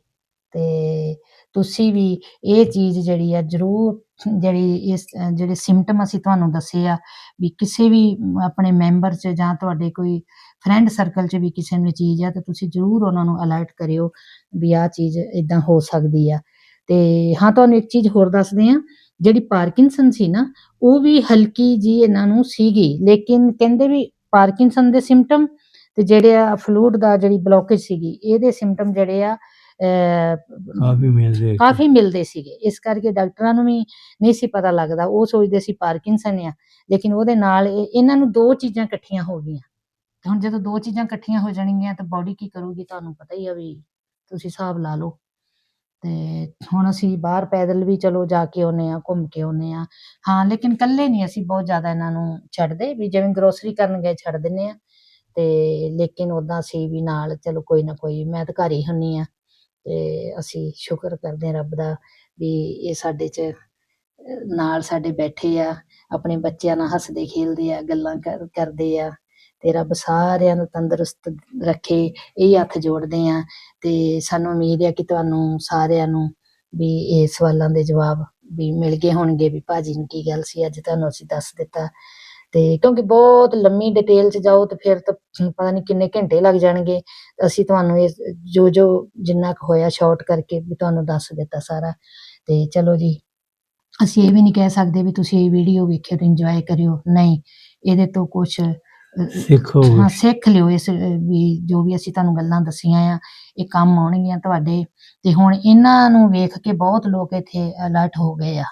ਤੇ ਤੁਸੀਂ ਵੀ ਇਹ ਚੀਜ਼ ਜਿਹੜੀ ਆ ਜਰੂਰ ਜਿਹੜੀ ਇਸ ਜਿਹੜੇ ਸਿੰਪਟਮ ਅਸੀਂ ਤੁਹਾਨੂੰ ਦੱਸੇ ਆ ਵੀ ਕਿਸੇ ਵੀ ਆਪਣੇ ਮੈਂਬਰ 'ਚ ਜਾਂ ਤੁਹਾਡੇ ਕੋਈ ਫਰੈਂਡ ਸਰਕਲ 'ਚ ਵੀ ਕਿਸੇ ਨੂੰ ਇਹ ਚੀਜ਼ ਆ, ਤਾਂ ਤੁਸੀਂ ਜਰੂਰ ਉਹਨਾਂ ਨੂੰ ਅਲਰਟ ਕਰਿਓ ਵੀ ਆਹ ਚੀਜ਼ ਇਦਾਂ ਹੋ ਸਕਦੀ ਆ। ਤੇ ਹਾਂ, ਤੁਹਾਨੂੰ ਇੱਕ ਚੀਜ਼ ਹੋਰ ਦੱਸਦੇ ਆ, ਜਿਹੜੀ ਪਾਰਕਿੰਸਨ ਸੀ ਨਾ, ਉਹ ਵੀ ਹਲਕੀ ਜੀ ਇਹਨਾਂ ਨੂੰ ਸੀਗੀ, ਲੇਕਿਨ ਕਹਿੰਦੇ ਵੀ ਪਾਰਕਿੰਸਨ ਦੇ ਸਿੰਪਟਮ ਤੇ ਜਿਹੜੇ ਆ ਫਲੂਇਡ ਦਾ ਜਿਹੜੀ ਬਲੋਕੇਜ ਸੀਗੀ ਇਹਦੇ ਸਿੰਪਟਮ ਜਿਹੜੇ ਆ
ਕਾਫੀ ਮਿਲਦੇ
ਕਾਫੀ ਮਿਲਦੇ ਸੀਗੇ। ਇਸ ਕਰਕੇ ਡਾਕਟਰਾਂ ਨੂੰ ਵੀ ਨਹੀਂ ਸੀ ਪਤਾ ਲੱਗਦਾ। ਉਹ ਸੋਚਦੇ ਸੀ ਪਾਰਕਿੰਸਨ ਆ ਲੇਕਿਨ ਉਹਦੇ ਨਾਲ ਇਹ- ਇਹਨਾਂ ਨੂੰ ਦੋ ਚੀਜ਼ਾਂ ਇਕੱਠੀਆਂ ਹੋ ਗਈਆਂ। ਹੁਣ ਜਦੋਂ ਦੋ ਚੀਜ਼ਾਂ ਇਕੱਠੀਆਂ ਹੋ ਜਾਣਗੀਆਂ ਤਾਂ ਬਾਡੀ ਕੀ ਕਰੂਗੀ? ਤੁਹਾਨੂੰ ਪਤਾ ਹੀ ਆ ਵੀ ਤੁਸੀਂ ਹਿਸਾਬ ਲਾ ਲਓ। ਤੇ ਹੁਣ ਅਸੀਂ ਬਾਹਰ ਪੈਦਲ ਵੀ ਚਲੋ ਜਾ ਕੇ ਆਉਨੇ ਆ ਘੁੰਮ ਕੇ ਆਉਨੇ ਆ ਹਾਂ, ਲੇਕਿਨ ਇਕੱਲੇ ਨਹੀਂ, ਅਸੀਂ ਬਹੁਤ ਜ਼ਿਆਦਾ ਇਹਨਾਂ ਨੂੰ ਛੱਡਦੇ। ਵੀ ਜਿਵੇਂ ਗਰੋਸਰੀ ਕਰਨ ਗਏ ਛੱਡ ਦਿੰਨੇ ਆ ਤੇ ਲੇਕਿਨ ਉਦਾਂ ਅਸੀਂ ਵੀ ਨਾਲ ਚਲੋ ਕੋਈ ਨਾ ਕੋਈ, ਮੈਂ ਤਾਂ ਘਰ ਹੀ ਹੁੰਨੀ ਆ ਤੇ ਅਸੀਂ ਸ਼ੁਕਰ ਕਰਦੇ ਹਾਂ ਰੱਬ ਦਾ ਵੀ ਇਹ ਸਾਡੇ ਚ ਨਾਲ ਸਾਡੇ ਬੈਠੇ ਆ, ਆਪਣੇ ਬੱਚਿਆਂ ਨਾਲ ਹੱਸਦੇ ਖੇਲਦੇ ਆ, ਗੱਲਾਂ ਕਰ- ਕਰਦੇ ਆ। ਤੇ ਰੱਬ ਸਾਰਿਆਂ ਨੂੰ ਤੰਦਰੁਸਤ ਰੱਖੇ, ਇਹ ਹੱਥ ਜੋੜਦੇ ਆ ਤੇ ਸਾਨੂੰ ਉਮੀਦ ਹੈ ਕਿ ਤੁਹਾਨੂੰ ਸਾਰਿਆਂ ਨੂੰ ਵੀ ਇਹ ਸਵਾਲਾਂ ਦੇ ਜਵਾਬ ਵੀ ਮਿਲ ਗਏ ਹੋਣਗੇ ਵੀ ਭਾਜੀ ਨੂੰ ਕੀ ਗੱਲ ਸੀ, ਅੱਜ ਤੁਹਾਨੂੰ ਅਸੀਂ ਦੱਸ ਦਿੱਤਾ। ਤੇ ਕਿਉਂਕਿ ਬਹੁਤ ਲੰਮੀ ਡਿਟੇਲ ਚ ਜਾਓ ਤੇ ਫਿਰ ਤਾਂ ਪਤਾ ਨਹੀਂ ਕਿੰਨੇ ਘੰਟੇ ਲੱਗ ਜਾਣਗੇ। ਅਸੀਂ ਤੁਹਾਨੂੰ ਇਹ ਜੋ ਜੋ ਜਿੰਨਾ ਕੁ ਹੋਇਆ ਸ਼ਾਰਟ ਕਰਕੇ ਵੀ ਤੁਹਾਨੂੰ ਦੱਸ ਦਿੱਤਾ ਸਾਰਾ। ਤੇ ਚਲੋ ਜੀ, ਅਸੀਂ ਇਹ ਵੀ ਨਹੀਂ ਕਹਿ ਸਕਦੇ ਵੀ ਤੁਸੀਂ ਇਹ ਵੀਡੀਓ ਵੇਖਿਓ ਤੇ ਇੰਜੋਏ ਕਰਿਓ। ਨਹੀਂ, ਇਹਦੇ ਤੋਂ ਕੁਝ
ਸਿੱਖੋ
ਹਾਂ ਸਿੱਖ ਲਿਓ ਇਸ ਵੀ ਜੋ ਵੀ ਅਸੀਂ ਤੁਹਾਨੂੰ ਗੱਲਾਂ ਦੱਸੀਆਂ ਆ ਇਹ ਕੰਮ ਆਉਣਗੀਆਂ ਤੁਹਾਡੇ। ਤੇ ਹੁਣ ਇਹਨਾਂ ਨੂੰ ਵੇਖ ਕੇ ਬਹੁਤ ਲੋਕ ਇੱਥੇ ਅਲਰਟ ਹੋ ਗਏ ਆ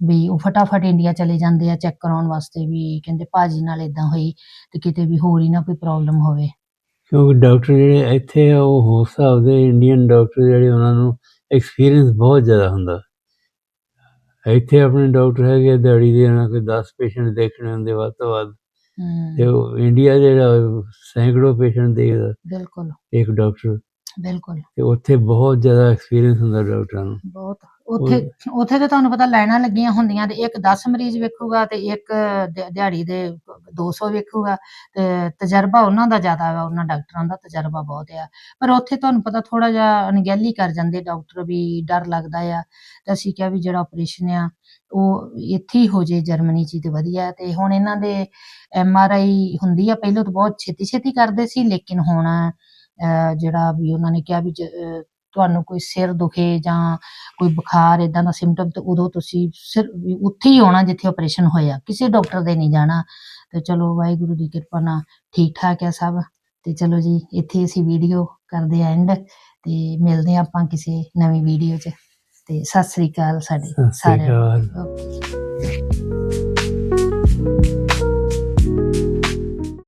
ਵੀ ਉਹ ਫਟਾਫਟ ਇੰਡੀਆ ਚਲੇ ਜਾਂਦੇ ਆ ਚੈੱਕ ਕਰਾਉਣ ਵਾਸਤੇ ਵੀ ਕਹਿੰਦੇ ਭਾਜੀ ਨਾਲ ਇਦਾਂ ਹੋਈ ਤੇ ਕਿਤੇ ਵੀ ਹੋਰ ਹੀ ਨਾ ਕੋਈ ਪ੍ਰੋਬਲਮ ਹੋਵੇ।
ਕਿਉਂਕਿ ਡਾਕਟਰ ਜਿਹੜੇ ਇੱਥੇ ਆ ਉਹ ਹੋਰ ਹਿਸਾਬ ਦੇ ਇੰਡੀਅਨ ਡਾਕਟਰ ਜਿਹੜੇ ਉਹਨਾਂ ਨੂੰ ਐਕਸਪੀਰੀਅੰਸ ਬਹੁਤ ਜ਼ਿਆਦਾ ਹੁੰਦਾ। ਇੱਥੇ ਆਪਣੇ ਡਾਕਟਰ ਹੈਗੇ ਦਿਹਾੜੀ ਦੇ ਨਾਲ ਕੋਈ 10 ਪੇਸ਼ੈਂਟ ਦੇਖਣੇ ਹੁੰਦੇ ਵੱਧ ਤੋਂ ਵੱਧ। ਤੇ ਉਹ ਇੰਡੀਆ ਜਿਹੜਾ ਸੈਂਕੜੋ ਪੇਸ਼ੈਂਟ ਦੇਖਦਾ
ਬਿਲਕੁਲ।
ਇੱਕ ਡਾਕਟਰ।
ਬਿਲਕੁਲ।
ਤੇ ਉੱਥੇ ਬਹੁਤ ਜ਼ਿਆਦਾ ਐਕਸਪੀਰੀਅੰਸ ਹੁੰਦਾ ਡਾਕਟਰਾਂ ਨੂੰ।
ਬਹੁਤ। ਉੱਥੇ ਉੱਥੇ ਤੇ ਤੁਹਾਨੂੰ ਪਤਾ ਲਾਈਨਾਂ ਲੱਗੀਆਂ ਹੁੰਦੀਆਂ ਤੇ ਇੱਕ 10 ਮਰੀਜ਼ ਵੇਖੂਗਾ ਤੇ ਇੱਕ ਦਿ- ਦਿਹਾੜੀ ਦੇ 200 ਵੇਖੂਗਾ ਤੇ ਤਜਰਬਾ ਉਹਨਾਂ ਦਾ ਜ਼ਿਆਦਾ ਵਾ ਉਹਨਾਂ ਡਾਕਟਰਾਂ ਦਾ ਤਜਰਬਾ ਬਹੁਤ ਆ। ਪਰ ਉੱਥੇ ਤੁਹਾਨੂੰ ਪਤਾ ਥੋੜਾ ਜਿਹਾ ਅਣਗਹਿਲੀ ਕਰ ਜਾਂਦੇ ਡਾਕਟਰ ਵੀ ਡਰ ਲੱਗਦਾ ਆ ਤੇ ਅਸੀਂ ਕਿਹਾ ਵੀ ਜਿਹੜਾ ਆਪਰੇਸ਼ਨ ਆ ਉਹ ਇੱਥੇ ਹੀ ਹੋ ਜੇ ਜਰਮਨੀ ਚ ਹੀ ਤੇ ਵਧੀਆ। ਤੇ ਹੁਣ ਇਹਨਾਂ ਦੇ ਐਮ ਆਰ ਆਈ ਹੁੰਦੀ ਆ ਪਹਿਲਾਂ ਤਾਂ ਬਹੁਤ ਛੇਤੀ ਛੇਤੀ ਕਰਦੇ ਸੀ ਲੇਕਿਨ ਹੁਣ ਅਹ, ਜਿਹੜਾ ਵੀ ਉਹਨਾਂ ਨੇ ਕਿਹਾ ਵੀ ਜ- ਅਹ, ਤੁਹਾਨੂੰ ਕੋਈ ਸਿਰ ਦੁਖੇ ਜਾਂ ਕੋਈ ਬੁਖਾਰ ਇਦਾਂ ਦਾ ਸਿੰਪਟਮ ਤੇ ਉਦੋਂ ਤੁਸੀਂ ਸਿਰ ਉੱਥੇ ਹੀ ਆਉਣਾ ਜਿੱਥੇ ਆਪਰੇਸ਼ਨ ਹੋਇਆ। ਕਿਸੇ ਡਾਕਟਰ ਦੇ ਨਹੀਂ ਜਾਣਾ। ਤੇ ਚਲੋ ਵਾਹਿਗੁਰੂ ਦੀ ਕਿਰਪਾ ਨਾਲ ਠੀਕ ਠਾਕ ਹੈ ਸਭ। ਤੇ ਚਲੋ ਜੀ ਇੱਥੇ ਅਸੀਂ ਵੀਡੀਓ ਕਰਦੇ ਆ ਐਂਡ ਤੇ ਮਿਲਦੇ ਹਾਂ ਆਪਾਂ ਕਿਸੇ ਨਵੀਂ ਵੀਡੀਓ 'ਚ। ਤੇ ਸਤਿ ਸ੍ਰੀ ਅਕਾਲ ਸਾਡੇ ਸਾਰਿਆਂ ਨੂੰ.